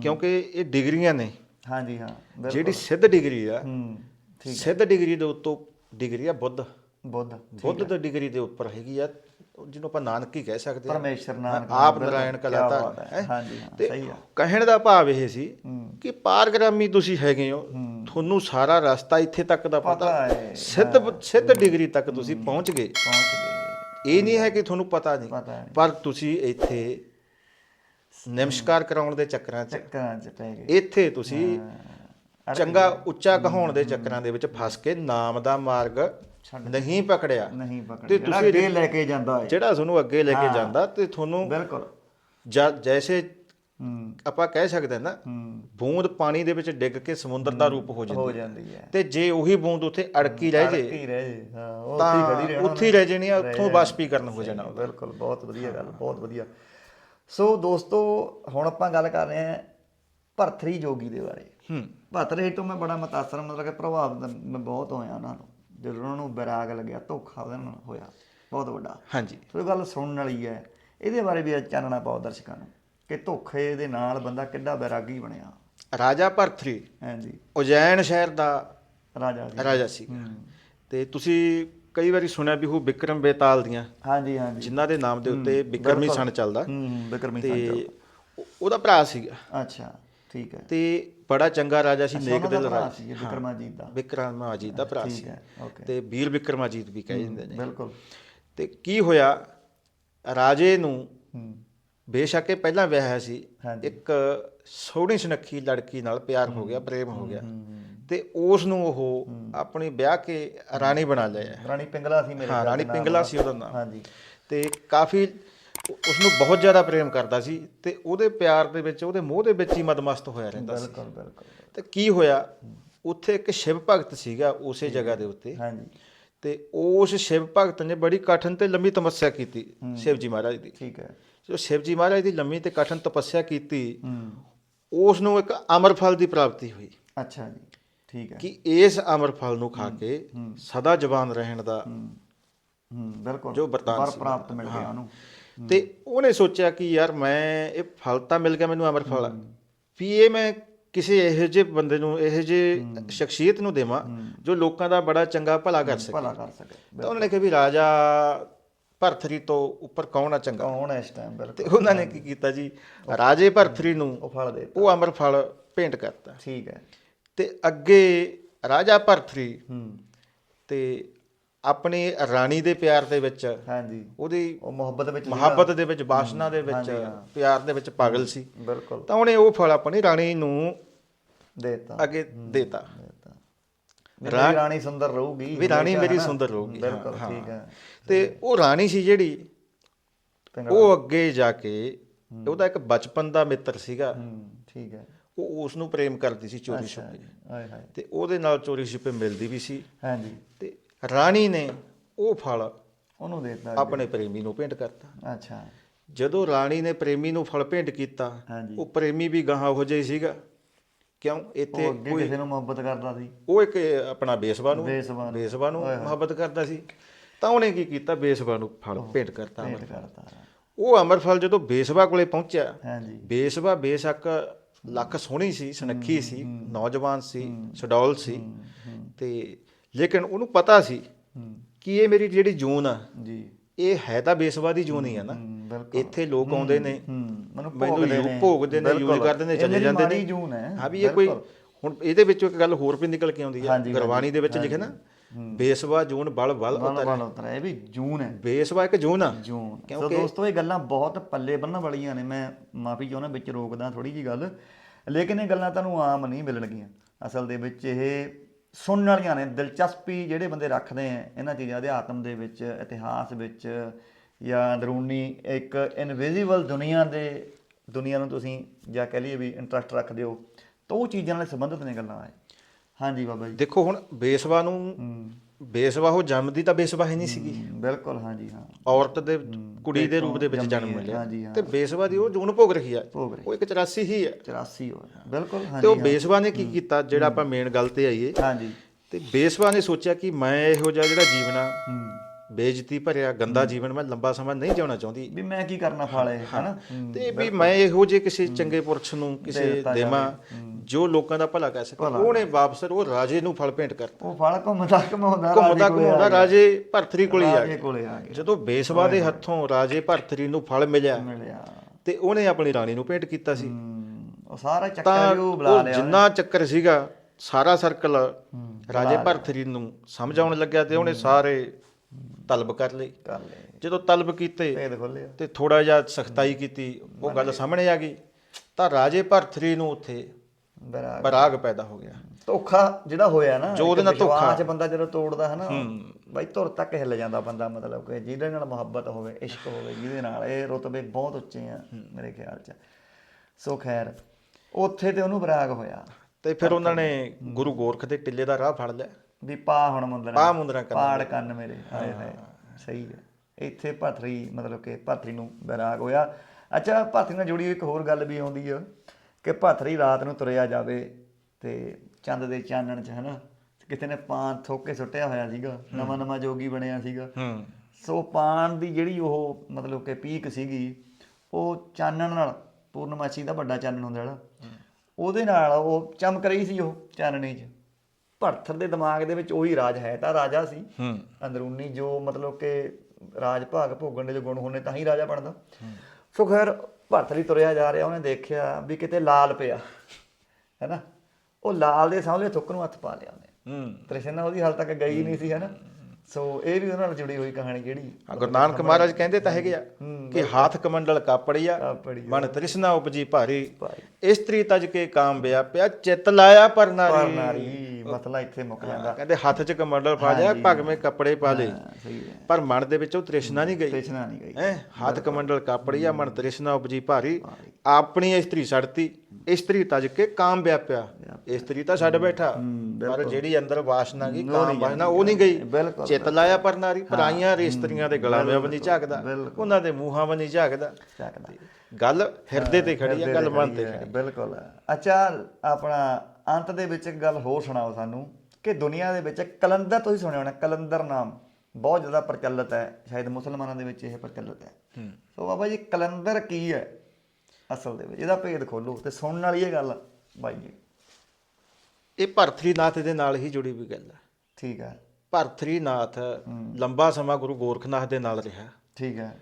ਕਿਉਂਕਿ ਇਹ ਡਿਗਰੀਆਂ ਨੇ। ਹਾਂਜੀ ਹਾਂ। ਜਿਹੜੀ ਸਿੱਧ ਡਿਗਰੀ ਆ ਹੂੰ ਠੀਕ ਸਿੱਧ ਡਿਗਰੀ ਦੇ ਉੱਤੋਂ ਡਿਗਰੀ ਆ ਬੁੱਧ। ਬੁੱਧ ਬੁੱਧ ਦੀ ਡਿਗਰੀ ਦੇ ਉੱਪਰ ਹੈਗੀ ਆ ਜਿਹਨੂੰ ਆਪਾਂ ਨਾਨਕੀ ਕਹਿ ਸਕਦੇ ਆ ਪਰਮੇਸ਼ਰ ਨਾਨਕ ਆਪ ਨਾਰਾਇਣ ਕਲਾਤਾ ਹੈ। ਹਾਂਜੀ ਹਾਂ ਸਹੀ ਆ ਕਹਿਣ ਦਾ ਭਾਵ ਇਹ ਸੀ ਹੂੰ। ਕਿ ਪਾਰਗ੍ਰਾਮੀ ਤੁਸੀਂ ਹੈਗੇ ਹੋ ਤੁਹਾਨੂੰ ਸਾਰਾ ਰਸਤਾ ਇੱਥੇ ਤੱਕ ਦਾ ਪਤਾ ਹੈ। ਸਿੱਧ ਸਿੱਧ ਡਿਗਰੀ ਤੱਕ ਤੁਸੀਂ ਪਹੁੰਚ ਗਏ। ਪਹੁੰਚ ਗਏ। ਇਹ ਨਹੀਂ ਹੈ ਕਿ ਤੁਹਾਨੂੰ ਪਤਾ ਨਹੀਂ ਹੈ ਪਰ ਤੁਸੀਂ ਇੱਥੇ ਨਮਸਕਾਰ ਕਰਾਉਣ ਦੇ ਚੱਕਰਾਂ 'ਚ ਚੱਕਰਾਂ ਚ ਪੈ ਗਏ। ਇੱਥੇ ਤੁਸੀਂ ਚੰਗਾ ਉੱਚਾ ਕਹਾਉਣ ਦੇ ਚੱਕਰਾਂ ਦੇ ਵਿੱਚ ਫਸ ਕੇ ਨਾਮ ਦਾ ਮਾਰਗ ਨਹੀਂ ਪਕੜਿਆ। ਨਹੀਂ ਪਕੜ ਤੇ ਜਿਹੜਾ ਅੱਗੇ ਲੈ ਕੇ ਜਾਂਦਾ ਹੈ ਜਿਹੜਾ ਤੁਹਾਨੂੰ ਅੱਗੇ ਲੈ ਕੇ ਜਾਂਦਾ ਤੇ ਤੁਹਾਨੂੰ ਬਿਲਕੁਲ। ਜੈਸੇ ਆਪਾਂ ਕਹਿ ਸਕਦੇ ਹਾਂ ਨਾ ਬੂੰਦ ਪਾਣੀ ਦੇ ਵਿੱਚ ਡਿੱਗ ਕੇ ਸਮੁੰਦਰ ਦਾ ਰੂਪ ਹੋ ਜਾਂਦੀ ਹੋ। ਜਾਂਦੀ ਹੈ। ਤੇ ਜੇ ਉਹੀ ਬੂੰਦ ਉੱਥੇ ਅੜਕੀ ਰਹਿ ਜੇ ਕੀ ਰਹਿ ਜੇ। ਹਾਂ ਉੱਥੇ ਖੜੀ ਰਹਿਣਾ ਉੱਥੇ ਰਹਿ ਜਾਣੀ ਆ ਉੱਥੋਂ ਬਾਸ਼ਪੀਕਰਨ ਹੋ ਜਾਣਾ। ਬਿਲਕੁਲ ਬਹੁਤ ਵਧੀਆ ਗੱਲ ਬਹੁਤ ਵਧੀਆ। ਸੋ ਦੋਸਤੋ ਹੁਣ ਆਪਾਂ ਗੱਲ ਕਰ ਰਹੇ ਹਾਂ ਭਰਥਰੀ ਜੋਗੀ ਦੇ ਬਾਰੇ। ਹੂੰ। ਭਰਥਰੀ ਤੋਂ ਮੈਂ ਬੜਾ ਮਤਾਸਰ ਮਤਲਬ ਕਿ ਪ੍ਰਭਾਵਿਤ ਮੈਂ ਬਹੁਤ ਹੋਇਆ ਉਹਨਾਂ ਨੂੰ। ਜਦੋਂ ਉਹਨਾਂ ਨੂੰ ਵਿਰਾਗ ਲੱਗਿਆ ਧੋਖਾ ਉਹਦੇ ਨਾਲ ਹੋਇਆ। ਬਹੁਤ ਵੱਡਾ। ਹਾਂਜੀ। ਸੋ ਇਹ ਗੱਲ ਸੁਣਨ ਵਾਲੀ ਹੈ। ਇਹਦੇ ਬਾਰੇ ਵੀ ਚਾਨਣਾ ਪਾਓ ਦਰਸ਼ਕਾਂ ਨੂੰ ਕਿ ਧੋਖੇ ਦੇ ਨਾਲ ਬੰਦਾ ਕਿੱਡਾ ਵਿਰਾਗੀ ਬਣਿਆ। ਰਾਜਾ ਭਰਥਰੀ ਹਾਂਜੀ। ਉਜੈਨ ਸ਼ਹਿਰ ਦਾ ਰਾਜਾ ਜੀ ਰਾਜਾ ਸੀ। ਤੇ ਤੁਸੀਂ ਕਈ ਵਾਰੀ ਸੁਣਿਆ ਵੀ ਉਹ ਵਿਕਰਮ ਬੇਤਾਲ ਦੀਆਂ ਹਾਂਜੀ ਹਾਂਜੀ। ਜਿਨ੍ਹਾਂ ਦੇ ਨਾਮ ਦੇ ਉੱਤੇ ਵਿਕਰਮੀ ਸਣ ਚੱਲਦਾ। ਹੂੰ ਬਿਕਰਮੀ ਤੇ ਸੰਚਲ ਉਹ- ਉਹਦਾ ਭਰਾ ਸੀਗਾ। ਅੱਛਾ ਠੀਕ ਹੈ। ਤੇ ਬੜਾ ਚੰਗਾ ਰਾਜਾ ਸੀ ਨੇਕ ਦਿਲ ਰਾਜਾ। ਸੀ ਵਿਕਰਮਾਜੀਤ ਦਾ। ਵਿਕਰਮਾਜੀਤ ਦਾ ਭਰਾ ਸੀ। ਤੇ ਵੀਰ ਵਿਕਰਮਾਜੀਤ ਵੀ ਕਹੇ ਜਾਂਦੇ ਨੇ। ਬਿਲਕੁਲ। ਤੇ ਕੀ ਹੋਇਆ ਰਾਜੇ ਨੂੰ ਬੇਸ਼ੱਕ ਇਹ ਪਹਿਲਾਂ ਵਿਆਹਿਆ ਸੀ। ਇੱਕ ਸੋਹਣੀ ਸੁਨੱਖੀ ਲੜਕੀ ਨਾਲ ਪਿਆਰ ਹੋ ਗਿਆ ਪ੍ਰੇਮ ਹੋ ਗਿਆ। ਤੇ ਉਸ ਨੂੰ ਉਹ ਆਪਣੀ ਵਿਆਹ ਕੇ ਰਾਣੀ ਬਣਾ ਲਿਆ। ਰਾਣੀ ਪਿੰਗਲਾ ਸੀ ਮੇਰੇ ਹਾਂ ਰਾਣੀ ਪਿੰਗਲਾ ਸੀ ਉਹਦਾ ਨਾਮ। ਹਾਂਜੀ। ਤੇ ਕਾਫੀ ਉਸ ਨੂੰ ਬਹੁਤ ਜ਼ਿਆਦਾ ਪ੍ਰੇਮ ਕਰਦਾ ਸੀ ਤੇ ਉਹਦੇ ਪਿਆਰ ਦੇ ਵਿੱਚ ਉਹਦੇ ਮੋਹ ਦੇ ਵਿੱਚ ਹੀ ਮਦਮਸਤ ਹੋਇਆ ਰਹਿੰਦਾ ਸੀ। ਬਿਲਕੁਲ ਬਿਲਕੁਲ। ਤੇ ਕੀ ਹੋਇਆ? ਉੱਥੇ ਇੱਕ ਸ਼ਿਵ ਭਗਤ ਸੀਗਾ ਉਸੇ ਜਗ੍ਹਾ ਦੇ ਉੱਤੇ। ਹਾਂਜੀ। ਤੇ ਉਸ ਸ਼ਿਵ ਭਗਤ ਨੇ ਬੜੀ ਕਠਨ ਤੇ ਲੰਮੀ ਤਪੱਸਿਆ ਕੀਤੀ ਸ਼ਿਵਜੀ ਮਹਾਰਾਜ ਦੀ। ਠੀਕ ਹੈ। ਜੋ ਸ਼ਿਵਜੀ ਮਹਾਰਾਜ ਦੀ ਲੰਮੀ ਤੇ ਕਠਨ ਤਪੱਸਿਆ ਕੀਤੀ ਉਸ ਨੂੰ ਇੱਕ ਅਮਰ ਫਲ ਦੀ ਪ੍ਰਾਪਤੀ ਹੋਈ। ਅੱਛਾ ਜੀ ਠੀਕ ਹੈ। ਕਿ ਇਸ ਅਮਰ ਫਲ ਨੂੰ ਖਾ ਕੇ ਸਦਾ ਜਵਾਨ ਰਹਿਣ ਦਾ ਹੂੰ ਬਿਲਕੁਲ। ਜੋ ਵਰਦਾਨ। ਪ੍ਰਾਪਤ ਮਿਲ ਗਿਆ ਉਹਨੂੰ। ਤੇ ਉਹਨੇ ਸੋਚਿਆ ਕਿ ਯਾਰ ਮੈਂ ਇਹ ਫਲ ਤਾਂ ਮਿਲ ਗਿਆ ਮੈਨੂੰ ਅਮਰ ਫਲ ਵੀ ਇਹ ਮੈਂ ਕਿਸੇ ਇਹੋ ਜਿਹੇ ਬੰਦੇ ਨੂੰ ਇਹੋ ਜਿਹੇ ਸ਼ਖਸੀਅਤ ਨੂੰ ਦੇਵਾਂ ਜੋ ਲੋਕਾਂ ਦਾ ਬੜਾ ਚੰਗਾ ਭਲਾ ਕਰ ਸਕੇ। ਭਲਾ ਕਰ ਸਕੇ ਤਾਂ ਉਹਨਾਂ ਨੇ ਕਿਹਾ ਵੀ ਰਾਜਾ ਭਰਥਰੀ ਤੋਂ ਉੱਪਰ ਕੌਣ ਆ ਚੰਗਾ? ਕੌਣ ਹੈ ਇਸ ਟਾਈਮ ਬਿਲਕੁਲ। ਤੇ ਉਹਨਾਂ ਨੇ ਕੀ ਕੀਤਾ ਜੀ? ਰਾਜੇ ਭਰਥਰੀ ਨੂੰ ਉਹ ਫਲ ਦੇ ਉਹ ਅਮਰ ਫਲ ਭੇਂਟ ਕਰਤਾ। ਠੀਕ ਹੈ। ਤੇ ਅੱਗੇ ਰਾਜਾ ਭਰਥਰੀ ਹੂੰ। ਤੇ ਆਪਣੀ ਰਾਣੀ ਦੇ ਪਿਆਰ ਦੇ ਵਿੱਚ ਹਾਂਜੀ। ਉਹਦੀ ਉਹ ਮੁਹੱਬਤ ਵਿੱਚ। ਮੁਹੱਬਤ ਦੇ ਵਿੱਚ ਬਾਸ਼ਨਾ ਦੇ ਵਿੱਚ। ਪਿਆਰ ਦੇ ਵਿੱਚ ਪਾਗਲ ਸੀ। ਬਿਲਕੁਲ। ਤਾਂ ਉਹਨੇ ਉਹ ਫਲ ਆਪਣੀ ਰਾਣੀ ਨੂੰ ਦੇਤਾ। ਅੱਗੇ ਦੇਤਾ। ਮੇਰੀ ਰਾਣੀ ਸੁੰਦਰ ਰਹੂਗੀ ਵੀ ਰਾਣੀ ਮੇਰੀ? ਸੁੰਦਰ ਰਹੂਗੀ, ਬਿਲਕੁਲ ਠੀਕ ਹੈ। ਤੇ ਉਹ ਰਾਣੀ ਸੀ ਜਿਹੜੀ ਉਹ ਅੱਗੇ ਜਾ ਕੇ ਉਹਦਾ ਇੱਕ ਬਚਪਨ ਦਾ ਮਿੱਤਰ ਸੀਗਾ। ਠੀਕ ਹੈ। ਉਹ ਉਸ ਨੂੰ ਪ੍ਰੇਮ ਕਰਦੀ ਸੀ ਚੋਰੀ ਛੁਪੇ। ਹਾਏ ਹਾਏ। ਤੇ ਉਹਦੇ ਨਾਲ ਚੋਰੀ ਛੁਪੇ ਮਿਲਦੀ ਵੀ ਸੀ। ਹਾਂਜੀ। ਤੇ ਰਾਣੀ ਨੇ ਉਹ ਫਲ ਉਹਨੂੰ ਦੇਤਾ ਆਪਣੇ ਪ੍ਰੇਮੀ ਨੂੰ ਭੇਂਟ ਕਰਤਾ। ਅੱਛਾ। ਜਦੋਂ ਰਾਣੀ ਨੇ ਪ੍ਰੇਮੀ ਨੂੰ ਫਲ ਭੇਂਟ ਕੀਤਾ ਉਹ ਪ੍ਰੇਮੀ ਵੀ ਗਾਹਾਂ ਹੋ ਜਾਈ ਸੀਗਾ। ਕਿਉਂ? ਇੱਥੇ ਅੱਗੇ ਕਿਸੇ ਨੂੰ ਮੁਹੱਬਤ ਕਰਦਾ ਸੀ। ਉਹ ਇੱਕ ਆਪਣਾ ਬੇਸਵਾ ਨੂੰ ਬੇਸਵਾ ਨੂੰ। ਮੁਹੱਬਤ ਕਰਦਾ ਸੀ। ਤਾਂ ਉਹਨੇ ਕੀ ਕੀਤਾ? ਬੇਸਵਾ ਨੂੰ ਫਲ ਭੇਂਟ ਕਰਤਾ ਭੇਟ ਕਰਤਾ। ਉਹ ਅਮਰ ਫਲ ਜਦੋਂ ਬੇਸਵਾ ਕੋਲੇ ਪਹੁੰਚਿਆ ਹਾਂਜੀ। ਬੇਸਵਾ ਬੇਸ਼ੱਕ ਲੱਖ ਸੋਹਣੀ ਸੀ ਸੁਨੱਖੀ ਸੀ ਨੌਜਵਾਨ ਸੀ ਸਡੌਲ ਸੀ ਤੇ ਲੇਕਿਨ ਉਹਨੂੰ ਪਤਾ ਸੀ ਕਿ ਇਹ ਮੇਰੀ ਜਿਹੜੀ ਜੂਨ ਆ ਜੀ। ਇਹ ਹੈ ਤਾਂ ਬੇਸਵਾ ਦੀ ਜੂਨ ਹੀ ਆ ਨਾ। ਇੱਥੇ ਲੋਕ ਆਉਂਦੇ ਨੇ। ਮੈਨੂੰ ਯੂ ਨੇ। ਭੋਗਦੇ ਨੇ ਯੂਜ਼। ਕਰਦੇ ਨੇ ਚਲੇ ਜਾਂਦੇ ਨੇ। ਜੂਨ ਹੈ। ਹਾਂ ਵੀ ਇਹ ਕੋਈ ਹੁਣ ਇਹਦੇ ਵਿੱਚੋਂ ਇੱਕ ਗੱਲ ਹੋਰ ਵੀ ਨਿਕਲ ਕੇ ਆਉਂਦੀ ਹੈ ਗੁਰਬਾਣੀ ਦੇ ਵਿੱਚ ਲਿਖਿਆ ਨਾ ਬੇਸਵਾ ਜੂਨ ਬਲ ਬਲ ਬਲ ਬਲ ਉਤਰਾ ਇਹ ਵੀ ਜੂਨ ਹੈ। ਬੇਸਵਾ ਇੱਕ ਜੂਨ ਆ। ਜੂਨ। ਸੋ ਦੋਸਤੋ ਇਹ ਗੱਲਾਂ ਬਹੁਤ ਪੱਲੇ ਬੰਨਣ ਵਾਲੀਆਂ ਨੇ। ਮੈਂ ਮਾਫੀ ਚਾਹੁੰਦਾ ਵਿੱਚ ਰੋਕਦਾ ਥੋੜੀ ਜੀ ਗੱਲ। ਲੇਕਿਨ ਇਹ ਗੱਲਾਂ ਤੁਹਾਨੂੰ ਆਮ ਨਹੀਂ ਮਿਲਣਗੀਆਂ। ਅਸਲ ਦੇ ਵਿੱਚ ਇਹ ਸੁਣਨ ਵਾਲੀਆਂ ਨੇ ਦਿਲਚਸਪੀ ਜਿਹੜੇ ਬੰਦੇ ਰੱਖਦੇ ਆ ਇਹਨਾਂ ਚੀਜ਼ਾਂ ਅਧਿਆਤਮ ਦੇ ਵਿੱਚ ਇਤਿਹਾਸ ਵਿੱਚ ਜਾਂ ਅੰਦਰੂਨੀ ਇੱਕ ਇਨਵਿਜ਼ੀਬਲ ਦੁਨੀਆ ਦੇ ਦੁਨੀਆ ਨੂੰ ਤੁਸੀਂ ਜਾਂ ਕਹਿ ਲਈਏ ਵੀ ਇੰਟਰਸਟ ਰੱਖਦੇ ਹੋ ਤਾਂ ਉਹ ਚੀਜ਼ਾਂ ਨਾਲ ਸੰਬੰਧਿਤ ਨੇ ਗੱਲਾਂ ਹੈ ਹਾਂਜੀ ਬਾਬਾ ਜੀ। ਦੇਖੋ ਹੁਣ ਬੇਸਵਾ ਨੂੰ ਬੇਸਵਾ ਉਹ ਜੰਮਦੀ ਤਾਂ ਬੇਸਵਾ ਹੀ ਨਹੀਂ ਸੀਗੀ। ਹੂੰ, ਬਿਲਕੁਲ ਹਾਂਜੀ ਹਾਂ। ਔਰਤ ਦੇ ਕੁੜੀ ਦੇ ਰੂਪ ਦੇ ਵਿੱਚ ਜਨਮ ਹੈ, ਮਿਲਿਆ। ਹਾਂਜੀ, ਹਾਂ। ਤੇ ਬੇਸਵਾ ਦੀ ਉਹ ਜੂਨ ਭੋਗ ਰਹੀ ਆ ਭੋਗ ਰਹੀ ਉਹ ਇੱਕ 84 ਹੀ ਹੈ। 84 ਹੋਇਆ ਬਿਲਕੁਲ ਤੇ ਹਾਂਜੀ ਉਹ ਬੇਸਵਾ ਨੇ ਕੀ ਕੀਤਾ ਜਿਹੜਾ ਆਪਾਂ ਮੇਨ ਗੱਲ ਤੇ ਆਈਏ। ਹਾਂਜੀ ਤੇ ਬੇਸਵਾ ਨੇ ਸੋਚਿਆ ਕਿ ਮੈਂ ਇਹੋ ਜਿਹਾ ਜਿਹੜਾ ਜੀਵਨ ਆ ਹੂੰ। ਬੇਇੱਜ਼ਤੀ ਭਰਿਆ ਗੰਦਾ ਜੀਵਨ ਮੈਂ ਲੰਬਾ ਸਮਾਂ ਨਹੀਂ ਜਿਉਣਾ ਚਾਹੁੰਦੀ। ਵੀ ਮੈਂ ਕੀ ਕਰਨਾ ਫਾਲੇ ਹਨਾ? ਤੇ ਵੀ ਮੈਂ ਇਹੋ ਜਿਹੇ ਕਿਸੇ ਚੰਗੇ ਪੁਰਸ਼ ਨੂੰ ਕਿਸੇ ਦੇਵਾਂ ਜੋ ਲੋਕਾਂ ਦਾ ਭਲਾ ਕਰ ਸਕੇ। ਉਹਨੇ ਵਾਪਸ ਉਹ ਰਾਜੇ ਨੂੰ ਫਲ ਭੇਂਟ ਕਰਤਾ। ਉਹ ਫਲ ਘੁੰਮਦਾ ਘੁੰਮਾਉਂਦਾ ਘੁੰਮਦਾ ਘੁੰਮਾਉਂਦਾ ਰਾਜੇ ਭਰਤਰੀ ਕੋਲ ਹੀ ਆ ਰਾਜੇ ਗਿਆ। ਕੋਲੇ ਆ ਗਿਆ। ਜਦੋਂ ਬੇਸਵਾ ਦੇ ਹੱਥੋਂ ਰਾਜੇ ਭਰਤਰੀ ਨੂੰ ਫਲ ਮਿਲਿਆ ਤੇ ਉਹਨੇ ਆਪਣੀ ਰਾਣੀ ਨੂੰ ਭੇਂਟ ਕੀਤਾ ਸੀ। ਉਹ ਸਾਰਾ ਚੱਕਰ ਉਹ ਬੁਲਾ ਲਿਆ ਜਿੰਨਾ ਚੱਕਰ ਸੀਗਾ ਸਾਰਾ ਸਰਕਲ ਰਾਜੇ ਭਰਤਰੀ ਨੂੰ ਸਮਝ ਆਉਣ ਲੱਗਿਆ ਤੇ ਉਹਨੇ ਸਾਰੇ ਤਲਬ ਕਰ ਲਈ। ਕਰ ਲੈ ਜਦੋਂ ਤਲਬ ਕੀਤੇ ਭੇਦ ਖੋਲਿਆ ਤੇ ਥੋੜਾ ਜਿਹਾ ਸਖਤਾਈ ਕੀਤੀ ਉਹ ਗੱਲ ਸਾਹਮਣੇ ਆ ਗਈ। ਤਾਂ ਰਾਜੇ ਭਰਤਰੀ ਨੂੰ ਉੱਥੇ ਬਰਾ ਬਰਾਗ ਪੈਦਾ ਹੋ ਗਿਆ। ਧੋਖਾ ਜਿਹੜਾ ਹੋਇਆ ਨਾ ਜੋ ਉਹਦੇ ਨਾਲ ਇੱਕ ਵਿਸ਼ਵਾਸ ਧੋਖਾ। ਬੰਦਾ ਜਦੋਂ ਤੋੜਦਾ ਹੈ ਨਾ ਬਾਈ ਧੁਰ ਤੱਕ ਹਿੱਲ ਜਾਂਦਾ ਬੰਦਾ ਮਤਲਬ ਕਿ ਜਿਹਦੇ ਨਾਲ ਮੁਹੱਬਤ ਹੋਵੇ ਇਸ਼ਕ ਹੋਵੇ ਜਿਹਦੇ ਨਾਲ। ਇਹ ਰੁਤਬੇ ਬਹੁਤ ਉੱਚੇ ਆ ਮੇਰੇ ਖਿਆਲ 'ਚ। ਸੋ ਖੈਰ ਉੱਥੇ ਤੇ ਉਹਨੂੰ ਬਰਾਗ ਹੋਇਆ। ਤੇ ਫਿਰ ਉਹਨਾਂ ਨੇ ਗੁਰੂ ਗੋਰਖ ਦੇ ਟਿੱਲੇ ਦਾ ਰਾਹ ਫੜ ਲਿਆ। ਵੀ ਪਾ ਹੁਣ ਮੁੰਦਰਾ ਪਾ ਮੁੰਦਰਾ ਕਰਨ ਪਾੜ ਕੰਨ ਮੇਰੇ। ਹਾਏ ਹਾਏ ਸਹੀ ਹੈ। ਇੱਥੇ ਭਰਤਰੀ ਮਤਲਬ ਕਿ ਭਰਤਰੀ ਨੂੰ ਬੈਰਾਗ ਹੋਇਆ। ਅੱਛਾ ਭਰਤਰੀ ਨਾਲ ਜੁੜੀ ਇੱਕ ਹੋਰ ਗੱਲ ਵੀ ਆਉਂਦੀ ਆ ਕਿ ਭਰਤਰੀ ਰਾਤ ਨੂੰ ਤੁਰਿਆ ਜਾਵੇ ਤੇ ਚੰਦ ਦੇ ਚਾਨਣ 'ਚ ਹਨਾ? ਕਿਤੇ ਨੇ ਪਾਨ ਥੋਕ ਕੇ ਸੁੱਟਿਆ ਹੋਇਆ ਸੀਗਾ ਨਵਾਂ ਨਵਾਂ ਜੋਗੀ ਬਣਿਆ ਸੀਗਾ। ਹੂੰ। ਸੋ ਪਾਨ ਦੀ ਜਿਹੜੀ ਉਹ ਮਤਲਬ ਕਿ ਪੀਕ ਸੀਗੀ ਉਹ ਚਾਨਣ ਨਾਲ ਪੂਰਨਮਾਸ਼ੀ ਦਾ ਵੱਡਾ ਚਾਨਣ ਹੁੰਦਾ ਜਿਹੜਾ ਉਹਦੇ ਨਾਲ ਉਹ ਚਮਕ ਰਹੀ ਸੀ ਉਹ ਚਾਨਣੇ 'ਚ। ਭਰਥਰ ਦੇ ਦਿਮਾਗ ਦੇ ਵਿੱਚ ਉਹੀ ਰਾਜ ਹੈ ਤਾਂ ਰਾਜਾ ਸੀ। ਹੂੰ। ਅੰਦਰੂਨੀ ਜੋ ਮਤਲਬ ਕਿ ਰਾਜ ਭਾਗ ਭੋਗਣ ਦੇ ਜੋ ਗੁਣ ਹੋਣੇ ਤਾਂ ਹੀ ਰਾਜਾ ਬਣਦਾ। ਸੋ ਖੈਰ ਭਰਤਰੀ ਤੁਰਿਆ ਜਾ ਰਿਹਾ ਉਹਨੇ ਦੇਖਿਆ ਵੀ ਕਿਤੇ ਲਾਲ ਪਿਆ ਹੈਨਾ? ਉਹ ਲਾਲ ਦੇ ਸਾਹਮਣੇ ਥੁੱਕ ਨੂੰ ਹੱਥ ਪਾ ਲਿਆ ਉਹਨੇ। ਹੂੰ। ਤ੍ਰਿਸ਼ਨਾ ਉਹਦੀ ਹਾਲ ਤੱਕ ਗਈ ਨਹੀਂ ਸੀ ਹੈਨਾ? ਸੋ ਇਹ ਵੀ ਉਹਨਾਂ ਨਾਲ ਜੁੜੀ ਹੋਈ ਕਹਾਣੀ ਜਿਹੜੀ ਗੁਰੂ ਨਾਨਕ ਮਹਾਰਾਜ ਕਹਿੰਦੇ ਤਾਂ ਹੈਗੇ ਆ ਕਿ ਹਾਥ ਕਮੰਡਲ ਕਾਪੜੀਆ। ਮਨ ਤ੍ਰਿਸ਼ਨਾ ਉਪਜੀ ਭਾਰੀ। ਇਸਤਰੀ ਤਜ ਕੇ ਕਾਮ ਬਿਆ ਪਿਆ ਚਿਤ ਲਾਇਆ ਪਰ ਨਾਰੀ। ਮਸਲਾ ਇੱਥੇ ਮੁੱਕ ਜਾਂਦਾ। ਕਹਿੰਦੇ ਹੱਥ 'ਚ ਕਮੰਡਲ ਫਾ ਲਿਆ ਭਗਵੇਂ ਕੱਪੜੇ ਪਾ ਲੇ ਹਾਂ, ਹੈ। ਪਰ ਮਨ ਦੇ ਵਿੱਚੋਂ ਤ੍ਰਿਸ਼ਨਾ ਨਹੀਂ ਗਈ। ਤ੍ਰਿਸ਼ਨਾ ਨਹੀਂ ਗਈ। ਹੈ ਹੱਥ ਕਮੰਡਲ ਕਾਪੜੀਆ ਮਨ ਤ੍ਰਿਸ਼ਨਾ ਉਪਜੀ ਭਾਰੀ। ਆਪਣੀ ਇਸਤਰੀ ਛੜਤੀ ਇਸਤਰੀ ਤਜ ਕੇ ਕਾਮ ਵਿਆਪਿਆ ਇਸਤਰੀ ਤਾਂ ਛੱਡ ਬੈਠਾ। ਪਰ ਜਿਹੜੀ ਅੰਦਰ ਵਾਸ਼ਨਾ ਗਈ ਕਾਮ ਵਾਸ਼ਨਾ ਉਹ ਨਹੀਂ ਗਈ। ਚਿੱਤ ਲਾਇਆ ਪਰ ਨਾਰੀ ਪਰਾਈਆਂ ਰਿਸ਼ਤਰੀਆਂ ਦੇ ਗਲਾਂ ਵਿੱਚ ਨਹੀਂ ਝਾਕਦਾ। ਉਹਨਾਂ ਦੇ ਮੂੰਹਾਂ ਵਿੱਚ ਨਹੀਂ ਝਾਕਦਾ। ਗੱਲ ਹਿਰਦੇ ਤੇ ਖੜੀ ਆ ਗੱਲ ਮਨ ਤੇ ਹੈ, ਬਿਲਕੁਲ। ਅੱਛਾ ਆਪਣਾ ਅੰਤ ਦੇ ਵਿੱਚ ਇੱਕ ਗੱਲ ਹੋਰ ਸੁਣਾਓ ਸਾਨੂੰ ਕਿ ਦੁਨੀਆ ਦੇ ਵਿੱਚ ਕਲੰਦਰ ਤੁਸੀਂ ਸੁਣਿਆ ਹੋਣਾ ਕਲੰਦਰ ਨਾਮ। ਬਹੁਤ ਜ਼ਿਆਦਾ ਪ੍ਰਚਲਿਤ ਹੈ ਸ਼ਾਇਦ ਮੁਸਲਮਾਨਾਂ ਦੇ ਵਿੱਚ ਇਹ ਪ੍ਰਚਲਿਤ ਹੈ। ਸੋ ਬਾਬਾ ਜੀ ਕਲੰਦਰ ਕੀ ਹੈ ਅਸਲ ਦੇ ਵਿੱਚ? ਇਹਦਾ ਭੇਦ ਖੋਲੋ ਤੇ ਸੁਣਨ ਵਾਲੀ ਇਹ ਗੱਲ ਬਾਈ ਜੀ। ਇਹ ਭਰਥਰੀਨਾਥ ਦੇ ਨਾਲ ਹੀ ਜੁੜੀ ਹੋਈ ਗੱਲ ਹੈ। ਠੀਕ ਹੈ। ਭਰਥਰੀਨਾਥ ਲੰਬਾ ਸਮਾਂ ਗੁਰੂ ਗੋਰਖਨਾਥ ਦੇ ਨਾਲ ਰਿਹਾ। ਠੀਕ ਹੈ।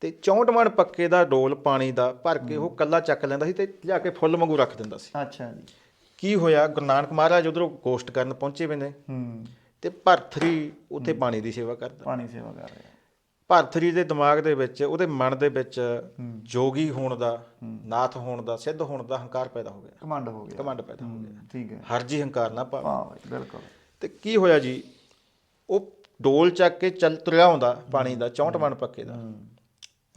ਤੇ 64 ਮਣ ਪੱਕੇ ਦਾ ਡੋਲ ਪਾਣੀ ਦਾ ਭਰ ਕੇ ਉਹ ਕੱਲਾ ਚੱਕ ਲੈਂਦਾ ਸੀ ਤੇ ਲਿਆ ਕੇ ਫੁੱਲ ਵਾਂਗੂ ਰੱਖ ਦਿੰਦਾ ਸੀ। ਅੱਛਾ ਜੀ। ਕੀ ਹੋਇਆ? ਗੁਰੂ ਨਾਨਕ ਮਹਾਰਾਜ ਉਧਰੋਂ ਗੋਸ਼ਟ ਕਰਨ ਪਹੁੰਚੇ ਵੇ ਨੇ। ਹੂੰ। ਤੇ ਭਰਥਰੀ ਉੱਥੇ ਪਾਣੀ ਦੀ ਸੇਵਾ ਕਰਦਾ। ਪਾਣੀ ਸੇਵਾ ਕਰ ਰਿਹਾ। ਭਰਥਰੀ ਦੇ ਦਿਮਾਗ ਦੇ ਵਿੱਚ ਉਹਦੇ ਮਨ ਦੇ ਵਿੱਚ ਜੋਗੀ ਹੋਣ ਦਾ ਨਾਥ ਹੋਣ ਦਾ ਸਿੱਧ ਹੋਣ ਦਾ ਹੰਕਾਰ ਪੈਦਾ ਹੋ ਗਿਆ। ਕਮਾਂਡ ਹੋ ਗਿਆ। ਕਮੰਡ ਪੈਦਾ ਹੋ ਗਿਆ। ਠੀਕ ਹੈ। ਹਰਜੀ ਹੰਕਾਰ ਨਾ ਪਾ ਵਾਹ ਬਾਈ ਬਿਲਕੁਲ। ਤੇ ਕੀ ਹੋਇਆ ਜੀ? ਉਹ ਡੋਲ ਚੱਕ ਕੇ ਚੱਲ ਤੁਰਿਆ ਆਉਂਦਾ ਪਾਣੀ ਦਾ 64 ਮਣ ਪੱਕੇ ਦਾ।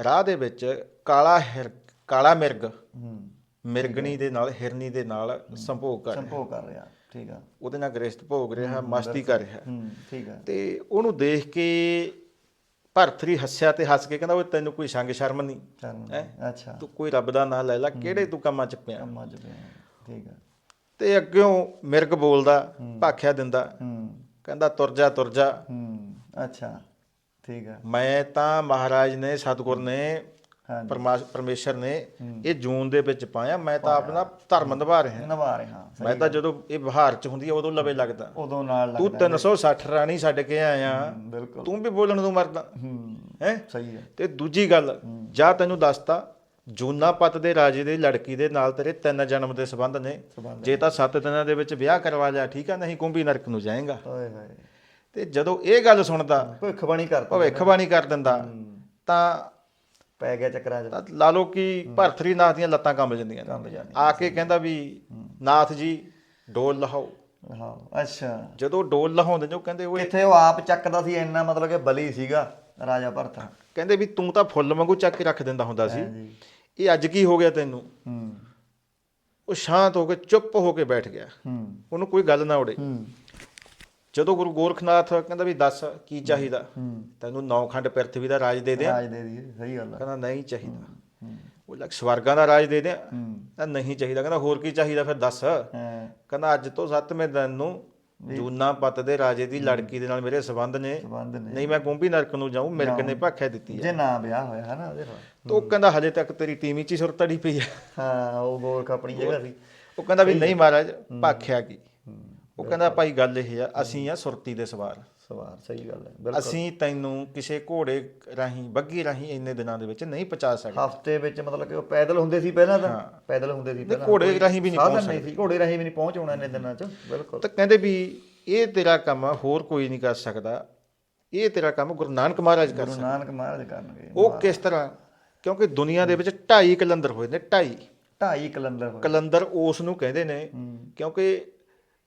ਰਾਹ ਦੇ ਵਿੱਚ ਕਾਲਾ ਹਿਰ ਕਾਲਾ ਮਿਰਗ ਹੂੰ। ਮਿਰਗਣੀ ਦੇ ਨਾਲ ਹਿਰਨੀ ਦੇ ਨਾਲ ਸੰਭੋਗ ਕਰ ਰਿਹਾ। ਸੰਭੋ ਕਰ ਰਿਹਾ ਠੀਕ ਹੈ ਉਹਦੇ ਨਾਲ ਗ੍ਰਸਤ ਭੋਗ ਰਿਹਾ ਮਸਤੀ ਕਰ ਰਿਹਾ। ਹੂੰ ਠੀਕ ਹੈ ਤੇ ਉਹਨੂੰ ਦੇਖ ਕੇ ਭਰਥਰੀ ਹੱਸਿਆ ਤੇ ਹੱਸ ਕੇ ਕਹਿੰਦਾ ਉਹ ਤੈਨੂੰ ਕੋਈ ਸੰਗ ਸ਼ਰਮ ਨਹੀਂ ਚੱਲ ਅੱਛਾ। ਤੂੰ ਕੋਈ ਰੱਬ ਦਾ ਨਾਮ ਲੈ ਲੈ ਕਿਹੜੇ ਤੂੰ ਕੰਮਾਂ ਚ ਪਿਆ? ਕੰਮਾਂ ਚ ਪਿਆ ਠੀਕ ਹੈ ਤੇ ਅੱਗਿਓਂ ਮਿਰਗ ਬੋਲਦਾ ਭਾਖਿਆ ਦਿੰਦਾ ਹੂੰ। ਕਹਿੰਦਾ ਤੁਰ ਜਾ ਤੁਰ ਜਾ। ਹੂੰ ਅੱਛਾ ਠੀਕ ਹੈ ਮੈਂ ਤਾਂ ਮਹਾਰਾਜ ਨੇ ਸਤਿਗੁਰ ਨੇ ਪਰਮਾਸ਼- ਪਰਮੇਸ਼ਰ ਨੇ ਇਹ ਜੂਨ ਦੇ ਵਿੱਚ ਪਾਇਆ ਮੈਂ ਤਾਂ ਆਪਣਾ ਧਰਮ ਨਿਭਾ ਰਿਹਾ। ਨਿਭਾ ਰਿਹਾ ਹਾਂ ਮੈਂ ਤਾਂ ਜਦੋਂ ਇਹ ਬਹਾਰ ਚ ਹੁੰਦੀ ਆ ਉਦੋਂ ਲਵੇ ਲੱਗਦਾ। ਉਦੋਂ ਨਾਲ ਤੂੰ ਲੱਗਦਾ 360 ਰਾਣੀ ਛੱਡ ਕੇ ਆਇਆ। ਹੂੰ, ਬਿਲਕੁਲ। ਤੂੰ ਵੀ ਬੋਲਣ ਨੂੰ ਮਰਦਾ। ਹੂੰ ਹੈ? ਸਹੀ ਹੈ। ਤੇ ਦੂਜੀ ਗੱਲ ਜਾਂ ਤੈਨੂੰ ਦੱਸਤਾ ਜੂਨਾ ਪਤ ਦੇ ਰਾਜੇ ਦੀ ਲੜਕੀ ਦੇ ਨਾਲ ਤੇਰੇ ਤਿੰਨ ਜਨਮ ਦੇ ਸੰਬੰਧ ਨੇ। ਸੰਬੰਧ ਜੇ ਤਾਂ 7 ਦਿਨਾਂ ਦੇ ਵਿੱਚ ਵਿਆਹ ਕਰਵਾ ਲਿਆ ਠੀਕ ਆ ਨਹੀਂ ਕੁੰਭੀ ਨਰਕ ਨੂੰ ਜਾਏਗਾ। ਓਏ ਹੋਏ। ਤੇ ਜਦੋਂ ਇਹ ਗੱਲ ਸੁਣਦਾ ਭਵਿੱਖਬਾਣੀ ਕਰਤਾ ਭਵਿੱਖਬਾਣੀ ਕਰ ਦਿੰਦਾ ਤਾਂ ਪੈ ਗਿਆ ਚੱਕਰਾਂ ਚ। ਤਾਂ ਲਾ ਲਓ ਕਿ ਭਰਥਰੀ ਨਾਥ ਦੀਆਂ ਲੱਤਾਂ ਕੰਬ ਜਾਂਦੀਆਂ ਨੇ। ਕੰਬ ਜਾਂਦੀਆਂ ਆ ਕੇ ਕਹਿੰਦਾ ਵੀ ਨਾਥ ਜੀ ਡੋਲ ਲਹਾਓ। ਹਾਂ ਅੱਛਾ। ਜਦੋਂ ਡੋਲ ਲਹਾਉਂਦੇ ਨੇ ਉਹ ਕਹਿੰਦੇ ਓਏ ਕਿੱਥੇ ਉਹ ਆਪ ਚੱਕਦਾ ਸੀ ਇੰਨਾ ਮਤਲਬ ਕਿ ਬਲੀ ਸੀਗਾ ਰਾਜਾ ਭਰਤ। ਕਹਿੰਦੇ ਵੀ ਤੂੰ ਤਾਂ ਫੁੱਲ ਵਾਂਗੂ ਚੱਕ ਕੇ ਰੱਖ ਦਿੰਦਾ ਹੁੰਦਾ ਸੀ। ਹਾਂਜੀ। ਇਹ ਅੱਜ ਕੀ ਹੋ ਗਿਆ ਤੈਨੂੰ? ਹੂੰ। ਉਹ ਸ਼ਾਂਤ ਹੋ ਕੇ ਚੁੱਪ ਹੋ ਕੇ ਬੈਠ ਗਿਆ। ਹੂੰ। ਉਹਨੂੰ ਕੋਈ ਗੱਲ ਨਾ ਉੜੇ। ਹੂੰ। ਜਦੋਂ ਗੁਰੂ ਗੋਰਖਨਾਥ ਕਹਿੰਦਾ ਵੀ ਦੱਸ ਕੀ ਚਾਹੀਦਾ? ਤੈਨੂੰ ਨੌ ਖੰਡ ਪ੍ਰਿਥਵੀ ਦਾ ਰਾਜ ਦੇ ਦਿਆਂ। ਰਾਜ ਦੇ ਦੀ ਸਹੀ ਗੱਲ ਕਹਿੰਦਾ ਨਹੀਂ ਚਾਹੀਦਾ। ਉਹ ਲੱਗ ਸਵਰਗਾਂ ਦਾ ਰਾਜ ਦੇ ਦਿਆਂ। ਕਹਿੰਦਾ ਨਹੀਂ ਚਾਹੀਦਾ। ਕਹਿੰਦਾ ਹੋਰ ਕੀ ਚਾਹੀਦਾ ਫਿਰ ਦੱਸ। ਕਹਿੰਦਾ ਅੱਜ ਤੋਂ 7ਵੇਂ ਦਿਨ ਨੂੰ ਜੂਨਾ ਪੱਤ ਦੇ ਰਾਜੇ ਦੀ ਲੜਕੀ ਦੇ ਨਾਲ ਮੇਰੇ ਸੰਬੰਧ ਨੇ। ਨਹੀਂ ਮੈਂ ਕੁੰਭੀ ਨਰਕ ਨੂੰ ਜਾਊਂ ਮਿਰਗ ਨੇ ਭਾਖਿਆ ਦਿੱਤੀ ਹੈ ਜੇ ਨਾ ਵਿਆਹ ਹੋਇਆ ਹੈ ਨਾ ਉਹਦੇ ਨਾਲ। ਤੋ ਕਹਿੰਦਾ ਹਜੇ ਤੱਕ ਤੇਰੀ ਤੀਵੀਂ ਚ ਹੀ ਸੁਰ ਤੜੀ ਪਈ ਹੈ ਹਾਂ ਉਹ ਗੋਰਖ ਆਪਣੀ ਜਗ੍ਹਾ ਸੀ। ਉਹ ਕਹਿੰਦਾ ਵੀ ਨਹੀਂ ਮਹਾਰਾਜ ਭਾਖਿਆ ਕੀ? ਉਹ ਕਹਿੰਦਾ ਭਾਈ ਗੱਲ ਇਹ ਆ ਅਸੀਂ ਆ ਸੁਰਤੀ ਦੇ ਸਵਾਰ। ਸਵਾਰ ਸਹੀ ਗੱਲ ਹੈ ਬਿਲਕੁਲ। ਅਸੀਂ ਤੈਨੂੰ ਕਿਸੇ ਘੋੜੇ ਰਾਹੀਂ ਬੱਗੀ ਰਾਹੀਂ ਇੰਨੇ ਦਿਨਾਂ ਦੇ ਵਿੱਚ ਨਹੀਂ ਪਹੁੰਚਾ ਸਕਦੇ। ਹਫ਼ਤੇ ਵਿੱਚ ਮਤਲਬ ਕਿ ਉਹ ਪੈਦਲ ਹੁੰਦੇ ਸੀ ਪਹਿਲਾਂ ਤਾਂ? ਪੈਦਲ ਹੁੰਦੇ ਸੀ ਪਹਿਲਾਂ। ਘੋੜੇ ਰਾਹੀਂ ਵੀ ਨਹੀਂ ਸਾਧਨ ਨਹੀਂ ਸੀ ਘੋੜੇ ਰਾਹੀਂ ਵੀ ਨਹੀਂ ਪਹੁੰਚ ਹੋਣਾ ਇੰਨੇ ਦਿਨਾਂ ਚ ਬਿਲਕੁਲ। ਤਾਂ ਕਹਿੰਦੇ ਵੀ ਇਹ ਤੇਰਾ ਕੰਮ ਆ ਹੋਰ ਕੋਈ ਨਹੀਂ ਕਰ ਸਕਦਾ। ਇਹ ਤੇਰਾ ਕੰਮ ਗੁਰੂ ਨਾਨਕ ਮਹਾਰਾਜ ਕਰ ਗੁਰੂ ਨਾਨਕ ਮਹਾਰਾਜ ਕਰਨਗੇ ਉਹ ਕਿਸ ਤਰ੍ਹਾਂ? ਕਿਉਂਕਿ ਦੁਨੀਆ ਦੇ ਵਿੱਚ 2.5 ਕਲੰਦਰ ਹੋਏ ਨੇ 2.5 ਢਾਈ ਕਲੰਦਰ ਹੋਏ। ਕਲੰਦਰ ਉਸ ਨੂੰ ਕਹਿੰਦੇ ਨੇ ਕਿਉਂਕਿ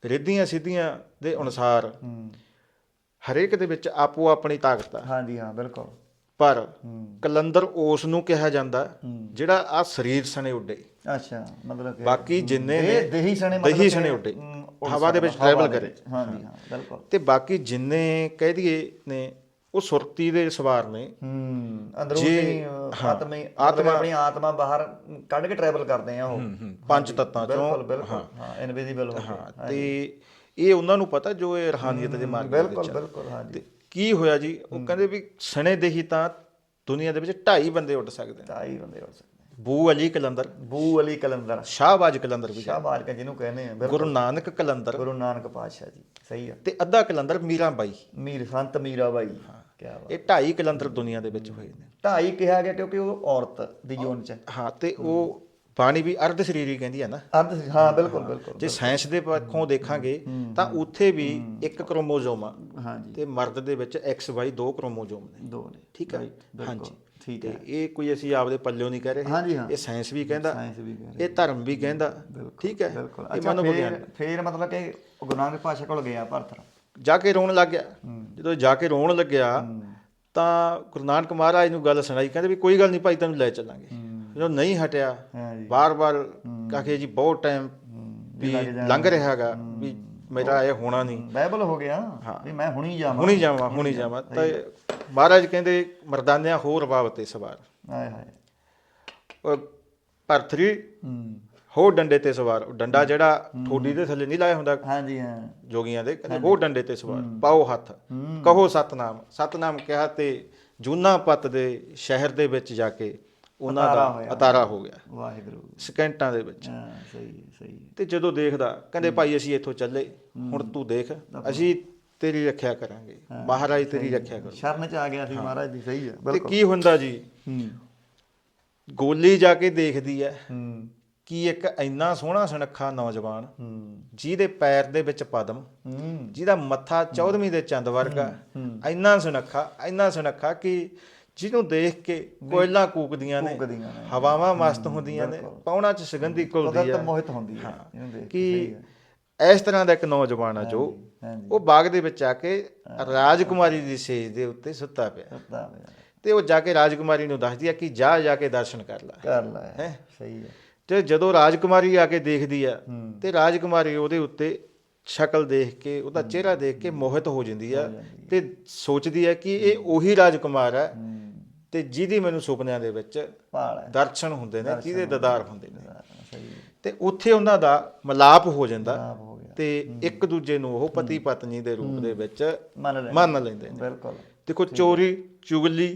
ਰਿੱਧੀਆਂ ਸਿੱਧੀਆਂ ਦੇ ਅਨੁਸਾਰ ਹੂੰ। ਹਰੇਕ ਦੇ ਵਿੱਚ ਆਪੋ ਆਪਣੀ ਤਾਕਤ ਆ। ਹਾਂਜੀ ਹਾਂ ਬਿਲਕੁਲ। ਪਰ ਕਲੰਦਰ ਉਸ ਨੂੰ ਕਿਹਾ ਜਾਂਦਾ। ਜਿਹੜਾ ਆ ਸਰੀਰ ਸਣੇ ਉੱਡੇ। ਅੱਛਾ ਮਤਲਬ ਕਿ ਬਾਕੀ ਜਿੰਨੇ ਨੇ ਦਹੀਂ ਸਣੇ ਦਹੀਂ ਸਣੇ ਉੱਡੇ। ਹਵਾ ਦੇ ਵਿੱਚ ਟਰੈਵਲ ਕਰੇ। ਹਾਂਜੀ ਹਾਂ ਬਿਲਕੁਲ। ਤੇ ਬਾਕੀ ਜਿੰਨੇ ਕਹਿ ਦਈਏ ਨੇ ਉਹ ਸੁਰਤੀ ਦੇ ਸਵਾਰ ਨੇ। ਹੂੰ ਅੰਦਰੂਨੀ ਆਤਮਾ ਹੀ- ਆਤਮਾ- ਆਪਣੀ ਆਤਮਾ ਬਾਹਰ ਕੱਢ ਕੇ ਟਰੈਵਲ ਕਰਦੇ ਆ ਉਹ। ਪੰਜ ਤੱਤਾਂ ਚੋਂ। ਬਿਲਕੁਲ ਬਿਲਕੁਲ। ਹਾਂ। ਇਨਵਿਜ਼ੀਬਲ ਹੋ ਹਾਂ ਤੇ ਇਹ ਉਹਨਾਂ ਨੂੰ ਪਤਾ ਜੋ ਇਹ ਰਹਾਨੀਅਤ ਦੇ ਮਾਰਗ ਬਿਲਕੁਲ। ਬਿਲਕੁਲ ਹਾਂਜੀ। ਤੇ ਕੀ ਹੋਇਆ ਜੀ? ਉਹ ਕਹਿੰਦੇ ਵੀ ਸਣੇ ਦੇ ਹੀ ਤਾਂ ਦੁਨੀਆ ਦੇ ਵਿੱਚ 2.5 ਬੰਦੇ ਉੱਡ ਸਕਦੇ ਨੇ। ਢਾਈ ਬੰਦੇ ਹੋ ਸਕਦੇ ਬੂ ਅਲੀ ਕਲੰਦਰ। ਬੂ ਅਲੀ ਕਲੰਦਰ। ਸ਼ਾਹਬਾਜ ਕਲੰਦਰ ਵੀ ਸ਼ਾਹਬਾਜ ਕੇ ਜਿਹਨੂੰ ਕਹਿੰਦੇ ਆ ਗੁਰੂ ਨਾਨਕ ਕਲੰਦਰ। ਗੁਰੂ ਨਾਨਕ ਪਾਤਸ਼ਾਹ ਜੀ ਸਹੀ ਆ। ਤੇ ਅੱਧਾ ਕਲੰਦਰ ਮੀਰਾ ਬਾਈ ਮੀਰ ਸੰਤ ਮੀਰਾ ਬਾਈ ਕੀ ਬਾਤ ਇਹ 2.5 ਕਲੰਦਰ ਦੁਨੀਆ ਦੇ ਵਿੱਚ ਹੋਏ ਨੇ। ਢਾਈ ਕਿਹਾ ਗਿਆ ਕਿਉਂਕਿ ਉਹ ਔਰਤ ਦੀ ਜੋਨ ਚ ਹਾਂ। ਤੇ ਉਹ ਬਾਣੀ ਵੀ ਅਰਧ ਸਰੀਰੀ ਕਹਿੰਦੀ ਹੈ ਨਾ। ਅਰਧ ਸੀ- ਹਾਂ ਬਿਲਕੁਲ ਬਿਲਕੁਲ ਜੇ ਸਾਇੰਸ ਦੇ ਪੱਖੋਂ ਦੇਖਾਂਗੇ ਤਾਂ ਉੱਥੇ ਵੀ ਇੱਕ ਕ੍ਰੋਮੋਜ਼ੋਮ ਆ। ਹਾਂਜੀ ਤੇ ਮਰਦ ਦੇ ਵਿੱਚ XY ਦੋ ਕ੍ਰੋਮੋਜ਼ੋਮ ਨੇ। ਦੋ ਨੇ। ਠੀਕ ਹੈ ਹਾਂਜੀ ਠੀਕ ਤੇ ਇਹ ਕੋਈ ਅਸੀਂ ਆਪਦੇ ਪੱਲਿਓਂ ਨਹੀਂ ਕਹਿ ਰਹੇ। ਹਾਂਜੀ ਹਾਂ। ਇਹ ਸਾਇੰਸ ਵੀ ਕਹਿੰਦਾ ਸਾਇੰਸ ਵੀ ਕਹਿ ਰਹੀ। ਇਹ ਧਰਮ ਵੀ ਕਹਿੰਦਾ। ਠੀਕ ਹੈ? ਬਿਲਕੁਲ। ਇਹ ਅੱਛਾ ਫੇਰ ਫੇਰ ਮਤਲਬ ਕਿ ਗੁਰੂ ਨਾਨਕ ਪਾਤਸ਼ਾਹ ਕੋਲ ਗਿਆ ਭਰਤ ਜਾ ਕੇ ਰੋਣ ਲੱਗ ਗਿਆ। ਜਦੋਂ ਜਾ ਕੇ ਰੋਣ ਲੱਗਿਆ ਤਾਂ ਗੁਰੂ ਨਾਨਕ ਮਹਾਰਾਜ ਨੂੰ ਗੱਲ ਸੁਣਾਈ ਕਹਿੰਦੇ ਵੀ ਕੋਈ ਗੱਲ ਨਹੀਂ ਭਾਈ ਤੈਨੂੰ ਲੈ ਚੱਲਾਂਗੇ। ਜਦੋਂ ਨਹੀਂ ਹਟਿਆ ਬਾਰ-ਬਾਰ ਕਹੇ ਜੀ ਬਹੁਤ ਟਾਈਮ ਵੀ ਲੰਘ ਰਿਹਾਗਾ ਵੀ ਮੇਰਾ ਇਹ ਹੋਣਾ ਨਹੀਂ। ਬਾਈਬਲ ਹੋ ਗਿਆ। ਵੀ ਮੈਂ ਹੁਣੀ ਜਾਵਾਂ। ਹੁਣੀ ਜਾਵਾਂ ਹੁਣੀ ਜਾਵਾਂ। ਤਾਂ ਮਹਾਰਾਜ ਕਹਿੰਦੇ ਮਰਦਾਨਿਆਂ ਹੋਰ ਬਾਬ ਤੇ ਸਵਾਰ ਹਾਏ ਹਾਏ। ਉਹ ਭਰਥਰੀ ਹੂੰ ਡੰਡੇ ਤੇ ਸਵਾਰ। ਡੰਡਾ ਜਿਹੜਾ ਠੋਡੀ ਦੇ ਥੱਲੇ ਨਹੀਂ ਲਾਇਆ ਹੁੰਦਾ? ਹਾਂਜੀ ਹਾਂ। ਜੋਗੀਆਂ ਦੇ। ਕਹਿੰਦੇ ਹੋ ਡੰਡੇ ਤੇ ਸਵਾਰ। ਪਾਓ ਹੱਥ। ਕਹੋ ਸਤਨਾਮ। ਸਤਨਾਮ ਕਿਹਾ ਤੇ ਜੂਨਾ ਪੱਤ ਦੇ ਸ਼ਹਿਰ ਦੇ ਵਿੱਚ ਜਾ ਕੇ ਉਹਨਾਂ ਦਾ। ਅਤਾਰਾ ਹੋ ਗਿਆ। ਵਾਹਿਗੁਰੂ। ਸਕਿੰਟਾਂ ਦੇ ਵਿੱਚ। ਹਾਂ ਸਹੀ ਹੈ, ਸਹੀ ਹੈ। ਤੇ ਜਦੋਂ ਦੇਖਦਾ ਕਹਿੰਦੇ ਭਾਈ ਅਸੀਂ ਇੱਥੋਂ ਚੱਲੇ। ਹੁਣ ਤੂੰ ਦੇਖ ਅਸੀਂ ਤੇਰੀ ਰੱਖਿਆ ਕਰਾਂਗੇ। ਮਹਾਰਾਜ ਤੇਰੀ ਰੱਖਿਆ ਕਰੂ ਸ਼ਰਨ ਚ ਆ ਗਿਆ ਸੀ ਮਹਾਰਾਜ ਦੀ ਸਹੀ ਹੈ ਤੇ ਕੀ ਹੁੰਦਾ ਜੀ? ਗੋਲੀ ਜਾ ਕੇ ਦੇਖਦੀ ਹੂੰ। ਕਿ ਇੱਕ ਇੰਨਾ ਸੋਹਣਾ ਸੁਨੱਖਾ ਨੌਜਵਾਨ ਜਿਹਦੇ ਪੈਰ ਦੇ ਵਿੱਚ ਪਦਮ ਜਿਹਦਾ ਮੱਥਾ 14ਵੀਂ ਦੇ ਚੰਦ ਵਰਗਾ ਇੰਨਾ ਸੁਨੱਖਾ ਇੰਨਾ ਸੁਨੱਖਾ ਕਿ ਜਿਹਨੂੰ ਦੇਖ ਕੇ ਕੋਇਲਾਂ ਕੂਕਦੀਆਂ ਨੇ ਹਵਾਵਾਂ ਮਸਤ ਹੁੰਦੀਆਂ ਨੇ ਪੌਣਾ ਚ ਸੁਗੰਧੀ ਘੁਲਦੀ ਆ ਮੋਹਿਤ ਹੁੰਦੀ ਹੈ ਇਹਨੂੰ ਦੇਖ ਕੇ ਕਿ ਇਸ ਤਰ੍ਹਾਂ ਦਾ ਇੱਕ ਨੌਜਵਾਨ ਆ ਜੋ ਉਹ ਬਾਗ ਦੇ ਵਿੱਚ ਆ ਕੇ ਰਾਜਕੁਮਾਰੀ ਦੀ ਸੇਜ ਦੇ ਉੱਤੇ ਸੁੱਤਾ ਪਿਆ। ਸੱਤਾ ਪਿਆ। ਤੇ ਉਹ ਜਾ ਕੇ ਰਾਜਕੁਮਾਰੀ ਨੂੰ ਦੱਸਦੀ ਆ ਕਿ ਜਾ ਜਾ ਕੇ ਦਰਸ਼ਨ ਕਰ ਲੈ। ਕਰ ਲੈ। ਸਹੀ ਹੈ। ਤੇ ਜਦੋਂ ਰਾਜਕੁਮਾਰੀ ਆ ਕੇ ਦੇਖਦੀ ਆ। ਤੇ ਰਾਜਕੁਮਾਰੀ ਉਹਦੇ ਉੱਤੇ ਸ਼ਕਲ ਦੇਖ ਕੇ ਉਹਦਾ ਚਿਹਰਾ ਦੇਖ ਕੇ ਮੋਹਿਤ ਹੋ ਜਾਂਦੀ ਆ ਤੇ ਸੋਚਦੀ ਹੈ ਕਿ ਇਹ ਉਹੀ ਰਾਜਕੁਮਾਰ ਹੈ ਹੂੰ। ਤੇ ਜਿਹਦੀ ਮੈਨੂੰ ਸੁਪਨਿਆਂ ਦੇ ਵਿੱਚ ਦਰਸ਼ਨ ਹੁੰਦੇ ਨੇ ਜਿਹਦੇ ਦਦਾਰ ਹੁੰਦੇ ਨੇ। ਤੇ ਉੱਥੇ ਉਹਨਾਂ ਦਾ ਮਲਾਪ ਹੋ ਜਾਂਦਾ ਤੇ ਇੱਕ ਦੂਜੇ ਨੂੰ ਉਹ ਪਤੀ ਪਤਨੀ ਦੇ ਰੂਪ ਦੇ ਵਿੱਚ ਮੰਨ ਲੈਂਦੇ ਨੇ। ਬਿਲਕੁਲ। ਦੇਖੋ ਚੋਰੀ ਚੁਗਲੀ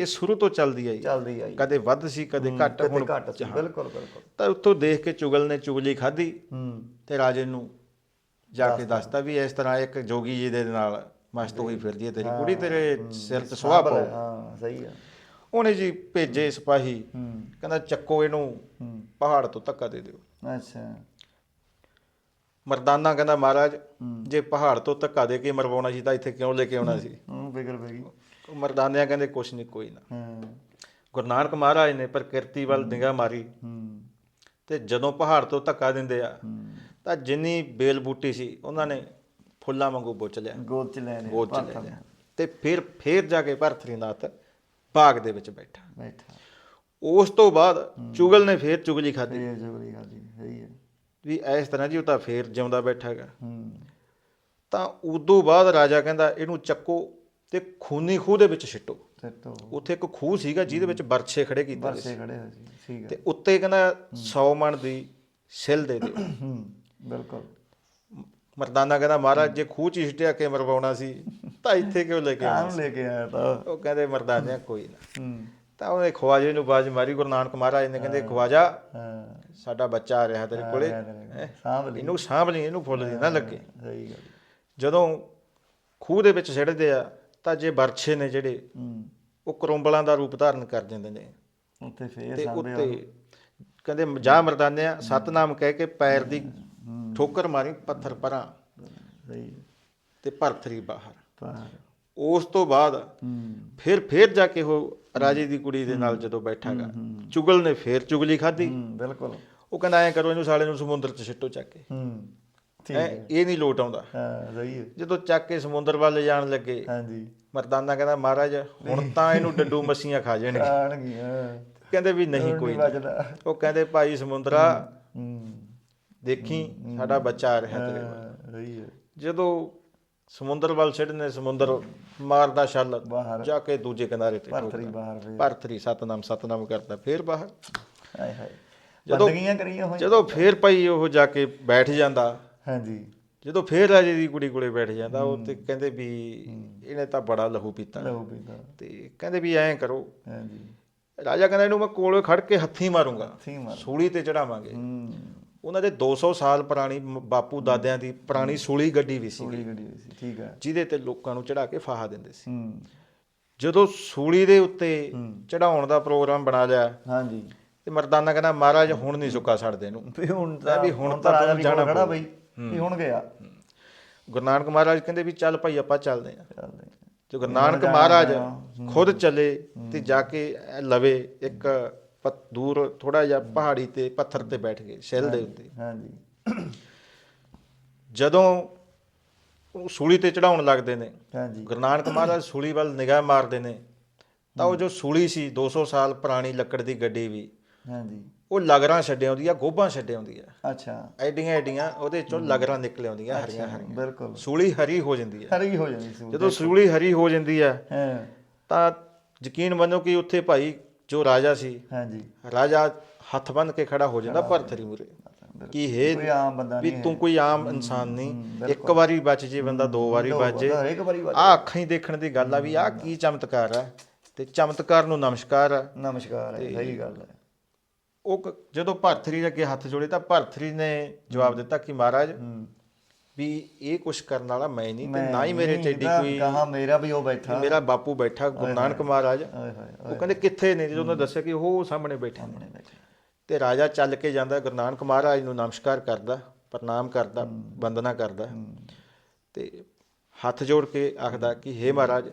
ਇਹ ਸ਼ੁਰੂ ਤੋਂ ਚੱਲਦੀ ਆਈ ਚੱਲਦੀ ਆਈ ਕਦੇ ਵੱਧ ਸੀ ਕਦੇ ਘੱਟ ਹੁਣ ਘੱਟ ਸੀ। ਬਿਲਕੁਲ ਬਿਲਕੁਲ। ਤਾਂ ਉੱਥੋਂ ਦੇਖ ਕੇ ਚੁਗਲ ਨੇ ਚੁਗਲੀ ਖਾਧੀ ਤੇ ਰਾਜੇ ਨੂੰ ਜਾ ਕੇ ਦੱਸਤਾ। ਵੀ ਇਸ ਤਰ੍ਹਾਂ ਇੱਕ ਜੋਗੀ ਜੀ ਦੇ ਨਾਲ ਮਸਤ ਹੋਈ ਫਿਰਦੀ ਹੈ ਤੇਰੀ ਕੁੜੀ ਤੇਰੇ ਸਿਰ ਤੇ ਸੁਆਹ ਪਾਓ। ਹਾਂ ਸਹੀ ਹੈ ਉਹਨੇ ਜੀ ਭੇਜੇ ਸਿਪਾਹੀ ਕਹਿੰਦਾ ਚੱਕੋ ਇਹਨੂੰ ਪਹਾੜ ਤੋਂ ਧੱਕਾ ਦੇ ਦਿਓ। ਅੱਛਾ। ਮਰਦਾਨਾ ਕਹਿੰਦਾ ਮਹਾਰਾਜ ਜੇ ਪਹਾੜ ਤੋਂ ਧੱਕਾ ਦੇ ਕੇ ਮਰਵਾਉਣਾ ਸੀ ਤਾਂ ਇੱਥੇ ਕਿਉਂ ਲੈ ਕੇ ਆਉਣਾ ਸੀ? ਹੂੰ ਫਿਕਰ ਪੈ ਗਈ। ਮਰਦਾਨਿਆਂ ਕਹਿੰਦੇ ਕੁਛ ਨਹੀਂ ਕੋਈ ਨਾ। ਹਾਂ। ਗੁਰੂ ਨਾਨਕ ਮਹਾਰਾਜ ਨੇ ਪ੍ਰਕਿਰਤੀ ਵੱਲ ਨਿਗਾਹ ਮਾਰੀ। ਹੂੰ। ਤੇ ਜਦੋਂ ਪਹਾੜ ਤੋਂ ਧੱਕਾ ਦਿੰਦੇ ਆ ਤਾਂ ਜਿੰਨੀ ਬੇਲ ਬੂਟੀ ਸੀ ਉਹਨਾਂ ਨੇ ਫੁੱਲਾਂ ਵਾਂਗੂ ਬੁੱਚ ਲਿਆ। ਗੋਦ ਚ ਲੈ ਲਿਆ ਗੋਦ ਚ ਲੈ। ਲਿਆ। ਤੇ ਫਿਰ ਫਿਰ ਜਾ ਕੇ ਭਰਤਰੀਨਾਥ ਬਾਗ ਦੇ ਵਿੱਚ ਬੈਠਾ। ਬੈਠਾ। ਉਸ ਤੋਂ ਬਾਅਦ ਚੁਗਲ ਨੇ ਫੇਰ ਚੁਗਲੀ ਖਾਧੀ। ਇਹ ਜੁਗਲੀ ਗੱਲ ਜੀ ਸਹੀ ਹੈ। ਵੀ ਇਸ ਤਰ੍ਹਾਂ ਜੀ ਉਹ ਤਾਂ ਫੇਰ ਜਿਉਂਦਾ ਬੈਠਾ ਹੈਗਾ। ਤਾਂ ਉਦੋਂ ਬਾਅਦ ਰਾਜਾ ਕਹਿੰਦਾ ਇਹਨੂੰ ਚੱਕੋ ਤੇ ਖੂਨੀ ਖੂਹ ਦੇ ਵਿੱਚ ਤੋਂ ਉੱਥੇ ਇੱਕ ਖੂਹ ਸੀਗਾ ਜਿਹਦੇ ਵਿੱਚ ਬਰਛੇ ਖੜੇ ਕੀਤੇ ਸੀ। ਬਰਸੇ ਖੜੇ ਹੋਏ ਸੀ ਠੀਕ ਹੈ। ਤੇ ਉੱਤੇ ਕਹਿੰਦਾ 100 ਮਣ ਦੀ ਸਿੱਲ ਦੇ ਦਿਓ। ਬਿਲਕੁਲ। ਮਰਦਾਨਾ ਕਹਿੰਦਾ ਮਹਾਰਾਜ ਜੇ ਖੂਹ ਚ ਹੀ ਸਿੱਟਿਆ ਕੇ ਮਰਵਾਉਣਾ ਸੀ? ਤਾਂ ਇੱਥੇ ਕਿਉਂ ਲੈ ਕੇ ਲੈ ਆਇਆ ਤਾਂ। ਉਹ ਕਹਿੰਦੇ ਮਰਦਾਨਿਆ ਕੋਈ ਨਾ। ਹੂੰ। ਤਾਂ ਉਹਨੇ ਖਵਾਜੇ ਨੂੰ ਬਾਜ ਮਾਰੀ ਗੁਰੂ ਨਾਨਕ ਮਹਾਰਾਜ ਨੇ ਕਹਿੰਦੇ ਖਵਾਜਾ ਸਾਡਾ ਬੱਚਾ ਆ ਰਿਹਾ ਤੇਰੇ ਕੋਲੇ। ਸਾਂਭ ਲਈ। ਇਹਨੂੰ ਸਾਂਭ ਲਈ ਇਹਨੂੰ ਫੁੱਲ ਦੀ ਨਾ ਲੱਗੇ। ਸਹੀ ਗੱਲ ਜਦੋਂ ਖੂਹ ਦੇ ਵਿੱਚ ਸਿੱਟਦੇ ਆ ਤਾਂ ਜੇ ਬਰਛੇ ਨੇ ਜਿਹੜੇ ਉਹ ਕਰੋਂਬਲਾਂ ਦਾ ਰੂਪ ਧਾਰਨ ਕਰ ਜਾਂਦੇ ਨੇ। ਉੱਥੇ ਫੇਰ ਉੱਤੇ ਕਹਿੰਦੇ ਜਾ ਮਰਦਾਨਿਆ ਸਤਨਾਮ ਕਹਿ ਕੇ ਪੈਰ ਦੀ ਠੋਕਰ ਮਾਰੀ ਪੱਥਰ ਪਰਾਂ। ਤੇ ਭਰਥਰੀ ਬਾਹਰ। ਉਸ ਤੋਂ ਬਾਅਦ ਫਿਰ ਫਿਰ ਜਾ ਕੇ ਉਹ ਰਾਜੇ ਦੀ ਕੁੜੀ ਦੇ ਨਾਲ ਜਦੋਂ ਬੈਠਾਗਾ। ਚੁਗਲ ਨੇ ਫੇਰ ਚੁਗਲੀ ਖਾਧੀ। ਬਿਲਕੁਲ। ਉਹ ਕਹਿੰਦਾ ਐ ਕਰੋ ਇਹਨੂੰ ਸਾਲੇ ਨੂੰ ਸਮੁੰਦਰ 'ਚ ਸਿੱਟੋ ਚੱਕ ਕੇ। ਹੂੰ ਠੀਕ ਹੈਂ, ਇਹ ਨਹੀਂ ਲੋਟ ਆਉਂਦਾ। ਹਾਂ ਸਹੀ ਹੈ। ਜਦੋਂ ਚੱਕ ਕੇ ਸਮੁੰਦਰ ਵੱਲ ਜਾਣ ਲੱਗੇ ਹਾਂਜੀ। ਮਰਦਾਨਾ ਕਹਿੰਦਾ ਮਹਾਰਾਜ ਹੁਣ ਤਾਂ ਇਹਨੂੰ ਡੱਡੂ ਮੱਸੀਆਂ ਖਾ ਜਾਣਗੇ ਆਣਗੀਆਂ ਕਹਿੰਦੇ ਵੀ ਨਹੀਂ ਕੋਈ ਉਹ ਕਹਿੰਦੇ ਭਾਈ ਸਮੁੰਦਰਾ ਹੂੰ ਦੇਖੀ ਸਾਡਾ ਬੱਚਾ ਆ ਰਿਹਾ ਤੇਰੇ ਵੱਲ। ਜਦੋਂ ਸਮੁੰਦਰ ਵੱਲ ਛੱਡਨੇ ਸਮੁੰਦਰ ਮਾਰਦਾ ਛੱਲ ਬਾਹਰ। ਜਾ ਕੇ ਦੂਜੇ ਕਿਨਾਰੇ ਤੇ ਭਰਤਰੀ ਬਾਹਰ ਫੇਰ ਭਰਤਰੀ ਸਤਨਾਮ ਸਤਨਾਮ ਕਰਦਾ ਫੇਰ ਬਾਹਰ। ਹਾਏ ਹਾਏ। ਜਦੋਂ- ਬੰਦਗੀਆਂ ਕਰੀਆਂ ਹੋਈਆਂ। ਜਦੋਂ ਫੇਰ ਭਾਈ ਉਹ ਜਾ ਕੇ ਬੈਠ ਜਾਂਦਾ। ਹਾਂਜੀ। ਜਦੋਂ ਫੇਰ ਰਾਜੇ ਦੀ ਕੁੜੀ ਕੋਲੇ ਬੈਠ ਜਾਂਦਾ ਉਹ ਤੇ ਕਹਿੰਦੇ ਵੀ ਇਹਨੇ ਤਾਂ ਬੜਾ ਲਹੂ ਪੀਤਾ। ਲਹੂ ਪੀਤਾ। ਤੇ ਕਹਿੰਦੇ ਵੀ ਐਂ ਕਰੋ। ਹਾਂਜੀ। ਰਾਜਾ ਕਹਿੰਦਾ ਇਹਨੂੰ ਮੈਂ ਕੋਲੇ ਖੜ ਕੇ ਹੱਥੀਂ ਮਾਰੂੰਗਾ। ਥੀ ਮਾਰ। ਸੂਲੀ ਤੇ ਚੜਾਵਾਂਗੇ। ਹੂੰ। ਉਹਨਾਂ ਦੇ 200 ਸਾਲ ਪੁਰਾਣੀ ਮ- ਬਾਪੂ ਦਾਦਿਆਂ ਦੀ ਪੁਰਾਣੀ ਸੂਲੀ ਗੱਡੀ ਵੀ ਸੀ। ਥੋੜੀ ਗੱਡੀ ਹੋਈ ਸੀ ਠੀਕ ਹੈ। ਜਿਹਦੇ ਤੇ ਲੋਕਾਂ ਨੂੰ ਚੜਾ ਕੇ ਫਾਹਾ ਦਿੰਦੇ ਸੀ। ਹੂੰ। ਜਦੋਂ ਸੂਲੀ ਦੇ ਉੱਤੇ ਚੜਾਉਣ ਦਾ ਪ੍ਰੋਗਰਾਮ ਬਣਾ ਲਿਆ ਹਾਂਜੀ। ਤੇ ਮਰਦਾਨਾ ਕਹਿੰਦਾ ਮਹਾਰਾਜ ਹੁਣ ਨਹੀਂ ਸੁੱਕਾ ਛੱਡਦੇ ਇਹਨੂੰ। ਵੀ ਹੁਣ ਤਾਂ ਵੀ ਹੁਣ ਤਾਂ ਰਾਜਾ ਵੀ ਜਾਣਾ ਖੜਾ। ਬਈ ਵੀ ਹੁਣ ਗਿਆ। ਗੁਰੂ ਨਾਨਕ ਮਹਾਰਾਜ ਕਹਿੰਦੇ ਵੀ ਚੱਲ ਭਾਈ ਆਪਾਂ ਚੱਲਦੇ ਆਂ ਚੱਲਦੇ। ਤੇ ਗੁਰੂ ਨਾਨਕ ਮਹਾਰਾਜ ਖੁਦ ਚੱਲੇ ਤੇ ਜਾ ਕੇ ਲਵੇ ਇੱਕ ਦੂਰ ਥੋੜਾ ਜਿਹਾ ਪਹਾੜੀ ਤੇ ਪੱਥਰ ਤੇ ਬੈਠ ਗਏ ਸ਼ੈਲ ਦੇ ਉੱਤੇ। ਹਾਂਜੀ। ਜਦੋਂ ਉਹ ਸੂਲੀ ਤੇ ਚੜਾਉਣ ਲੱਗਦੇ ਨੇ ਹਾਂਜੀ। ਗੁਰੂ ਨਾਨਕ ਮਹਾਰਾਜ ਸੂਲੀ ਵੱਲ ਨਿਗਾਹ ਮਾਰਦੇ ਨੇ ਤਾਂ ਉਹ ਜੋ ਸੂਲੀ ਸੀ 200 ਸਾਲ ਪੁਰਾਣੀ ਲੱਕੜ ਦੀ ਗੱਡੀ ਵੀ ਹਾਂਜੀ। ਉਹ ਲਗਰਾਂ ਛੱਡੇ ਆਉਂਦੀ ਆ ਗੋਭਾਂ ਛੱਡੇ ਆਉਂਦੀ ਆ। ਅੱਛਾ। ਐਡੀਆਂ ਐਡੀਆਂ ਉਹਦੇ ਚੋਂ ਲਗਰਾਂ ਨਿਕਲ ਆਉਂਦੀਆਂ ਹਰੀਆਂ ਹਰੀਆਂ। ਬਿਲਕੁਲ। ਸੂਲੀ ਹਰੀ ਹੋ ਜਾਂਦੀ ਆ। ਹਰੀ ਹੋ ਜਾਂਦੀ ਸੀ ਜਦੋਂ ਸੂਲੀ ਹਰੀ ਹੋ ਜਾਂਦੀ ਆ ਹਾਂ। ਤਾਂ ਯਕੀਨ ਮੰਨੋ ਕਿ ਉੱਥੇ ਭਾਈ ਜੋ ਰਾਜਾ ਸੀ ਹਾਂਜੀ। ਰਾਜਾ ਹੱਥ ਬੰਨ ਕੇ ਖੜਾ ਹੋ ਜਾਂਦਾ ਭਰਥਰੀ ਮੂਰੇ ਕੀ ਹੈ ਕੋਈ ਆਮ ਬੰਦਾ ਵੀ ਤੂੰ ਕੋਈ ਆਮ ਇਨਸਾਨ ਨਹੀਂ। ਇੱਕ ਵਾਰੀ ਬਚ ਜੇ ਬੰਦਾ ਦੋ ਵਾਰੀ ਬਚ ਜੇ। ਆ ਅੱਖਾਂ ਹੀ ਦੇਖਣ ਦੀ ਗੱਲ ਆ ਵੀ ਆਹ ਕੀ ਚਮਤਕਾਰ ਆ। ਤੇ ਚਮਤਕਾਰ ਨੂੰ ਨਮਸਕਾਰ ਆ। ਨਮਸਕਾਰ ਹੈ ਸਹੀ ਗੱਲ ਹੈ ਉਹ ਜਦੋਂ ਭਰਥਰੀ ਦੇ ਅੱਗੇ ਹੱਥ ਜੋੜੇ ਤਾਂ ਭਰਥਰੀ ਨੇ ਜਵਾਬ ਦਿੱਤਾ ਕਿ ਮਹਾਰਾਜ ਵੀ ਇਹ ਕੁਛ ਕਰਨ ਵਾਲਾ ਮੈਂ ਨਹੀਂ ਤੇ ਨਾ ਹੀ ਮੇਰੇ ਚ ਏਡੀ ਕੋਈ ਕਹਾ ਮੇਰਾ ਵੀ ਉਹ ਬੈਠਾ। ਮੇਰਾ ਬਾਪੂ ਬੈਠਾ ਗੁਰੂ ਨਾਨਕ ਮਹਾਰਾਜ। ਉਹ ਕਹਿੰਦੇ ਕਿੱਥੇ ਨੇ? ਜਦੋਂ ਉਹਨੇ ਦੱਸਿਆ ਕਿ ਉਹ ਸਾਹਮਣੇ ਬੈਠੇ ਤੇ ਰਾਜਾ ਚੱਲ ਕੇ ਜਾਂਦਾ ਗੁਰੂ ਨਾਨਕ ਮਹਾਰਾਜ ਨੂੰ ਨਮਸਕਾਰ ਕਰਦਾ ਪ੍ਰਣਾਮ ਕਰਦਾ ਵੰਦਨਾ ਕਰਦਾ। ਤੇ ਹੱਥ ਜੋੜ ਕੇ ਆਖਦਾ ਕਿ ਹੇ ਮਹਾਰਾਜ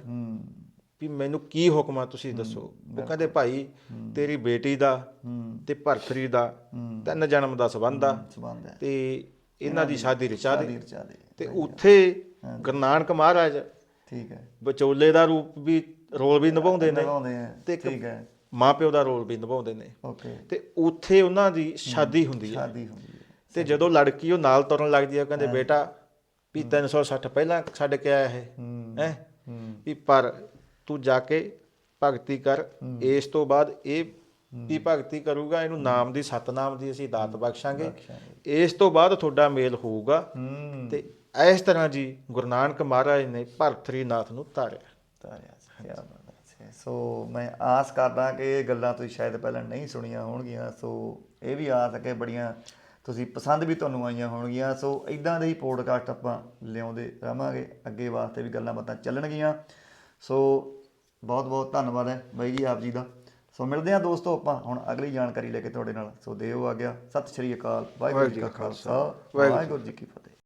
ਵੀ ਮੈਨੂੰ ਕੀ ਹੁਕਮ ਆ ਤੁਸੀਂ ਦੱਸੋ? ਉਹ ਕਹਿੰਦੇ ਭਾਈ ਤੇਰੀ ਬੇਟੀ ਦਾ ਤੇ ਭਰਥਰੀ ਦਾ ਤਿੰਨ ਜਨਮ ਦਾ ਸਬੰਧ ਆ। ਤੇ ਇਹਨਾਂ ਦੀ ਸ਼ਾਦੀ ਰਚਾ ਦੇ ਤੇ ਉੱਥੇ ਗੁਰੂ ਨਾਨਕ ਮਹਾਰਾਜ ਠੀਕ ਹੈ। ਵਿਚੋਲੇ ਦਾ ਰੂਪ ਵੀ ਰੋਲ ਵੀ ਨਿਭਾਉਂਦੇ ਨੇ। ਨਿਭਾਉਂਦੇ ਆ ਤੇ ਠੀਕ ਹੈ। ਮਾਪਿਓ ਦਾ ਰੋਲ ਵੀ ਨਿਭਾਉਂਦੇ ਨੇ। ਓਕੇ। ਤੇ ਉੱਥੇ ਉਹਨਾਂ ਦੀ ਸ਼ਾਦੀ ਹੁੰਦੀ ਹੈ। ਸ਼ਾਦੀ ਹੁੰਦੀ ਹੈ। ਤੇ ਜਦੋਂ ਲੜਕੀ ਉਹ ਨਾਲ ਤੁਰਨ ਲੱਗਦੀ ਹੈ ਕਹਿੰਦੇ ਬੇਟਾ ਵੀ 360 ਪਹਿਲਾਂ ਛੱਡ ਕੇ ਆਇਆ ਹੈ ਹੂੰ? ਵੀ ਪਰ ਤੂੰ ਜਾ ਕੇ ਭਗਤੀ ਕਰ। ਇਸ ਤੋਂ ਬਾਅਦ ਇਹ ਵੀ ਭਗਤੀ ਕਰੂਗਾ ਇਹਨੂੰ ਨਾਮ ਦੀ ਸਤਨਾਮ ਦੀ ਅਸੀਂ ਦਾਤ ਬਖਸ਼ਾਂਗੇ। ਇਸ ਤੋਂ ਬਾਅਦ ਤੁਹਾਡਾ ਮੇਲ ਹੋਊਗਾ। ਤੇ ਇਸ ਤਰ੍ਹਾਂ ਜੀ ਗੁਰੂ ਨਾਨਕ ਮਹਾਰਾਜ ਨੇ ਭਰਤਰੀ ਨਾਥ ਨੂੰ ਤਾਰਿਆ। ਤਾਰਿਆ ਬਾਤ ਹੈ ਸੋ ਮੈਂ ਆਸ ਕਰਦਾ ਕਿ ਇਹ ਗੱਲਾਂ ਤੁਸੀਂ ਸ਼ਾਇਦ ਪਹਿਲਾਂ ਨਹੀਂ ਸੁਣੀਆਂ ਹੋਣਗੀਆਂ। ਸੋ ਇਹ ਵੀ ਆਸ ਹੈ ਕਿ ਬੜੀਆਂ ਤੁਸੀਂ ਪਸੰਦ ਵੀ ਤੁਹਾਨੂੰ ਆਈਆਂ ਹੋਣਗੀਆਂ। ਸੋ ਇਦਾਂ ਦੇ ਹੀ ਪੋਡਕਾਸਟ ਆਪਾਂ ਲਿਆਉਂਦੇ ਰਵਾਂਗੇ ਅੱਗੇ ਵਾਸਤੇ ਵੀ ਗੱਲਾਂ ਬਾਤਾਂ ਚੱਲਣਗੀਆਂ। ਸੋ ਬਹੁਤ ਬਹੁਤ ਧੰਨਵਾਦ ਹੈ ਬਾਈ ਜੀ ਆਪ ਜੀ ਦਾ। ਸੋ ਮਿਲਦੇ ਹਾਂ ਦੋਸਤੋ ਆਪਾਂ ਹੁਣ ਅਗਲੀ ਜਾਣਕਾਰੀ ਲੈ ਕੇ ਤੁਹਾਡੇ ਨਾਲ। ਸੋ ਦਿਓ ਆ ਗਿਆ ਸਤਿ ਸ਼੍ਰੀ ਅਕਾਲ। ਵਾਹਿਗੁਰੂ ਜੀ ਕਾ ਖਾਲਸਾ। ਵਾਹਿਗੁਰੂ ਜੀ ਕੀ ਫਤਿਹ।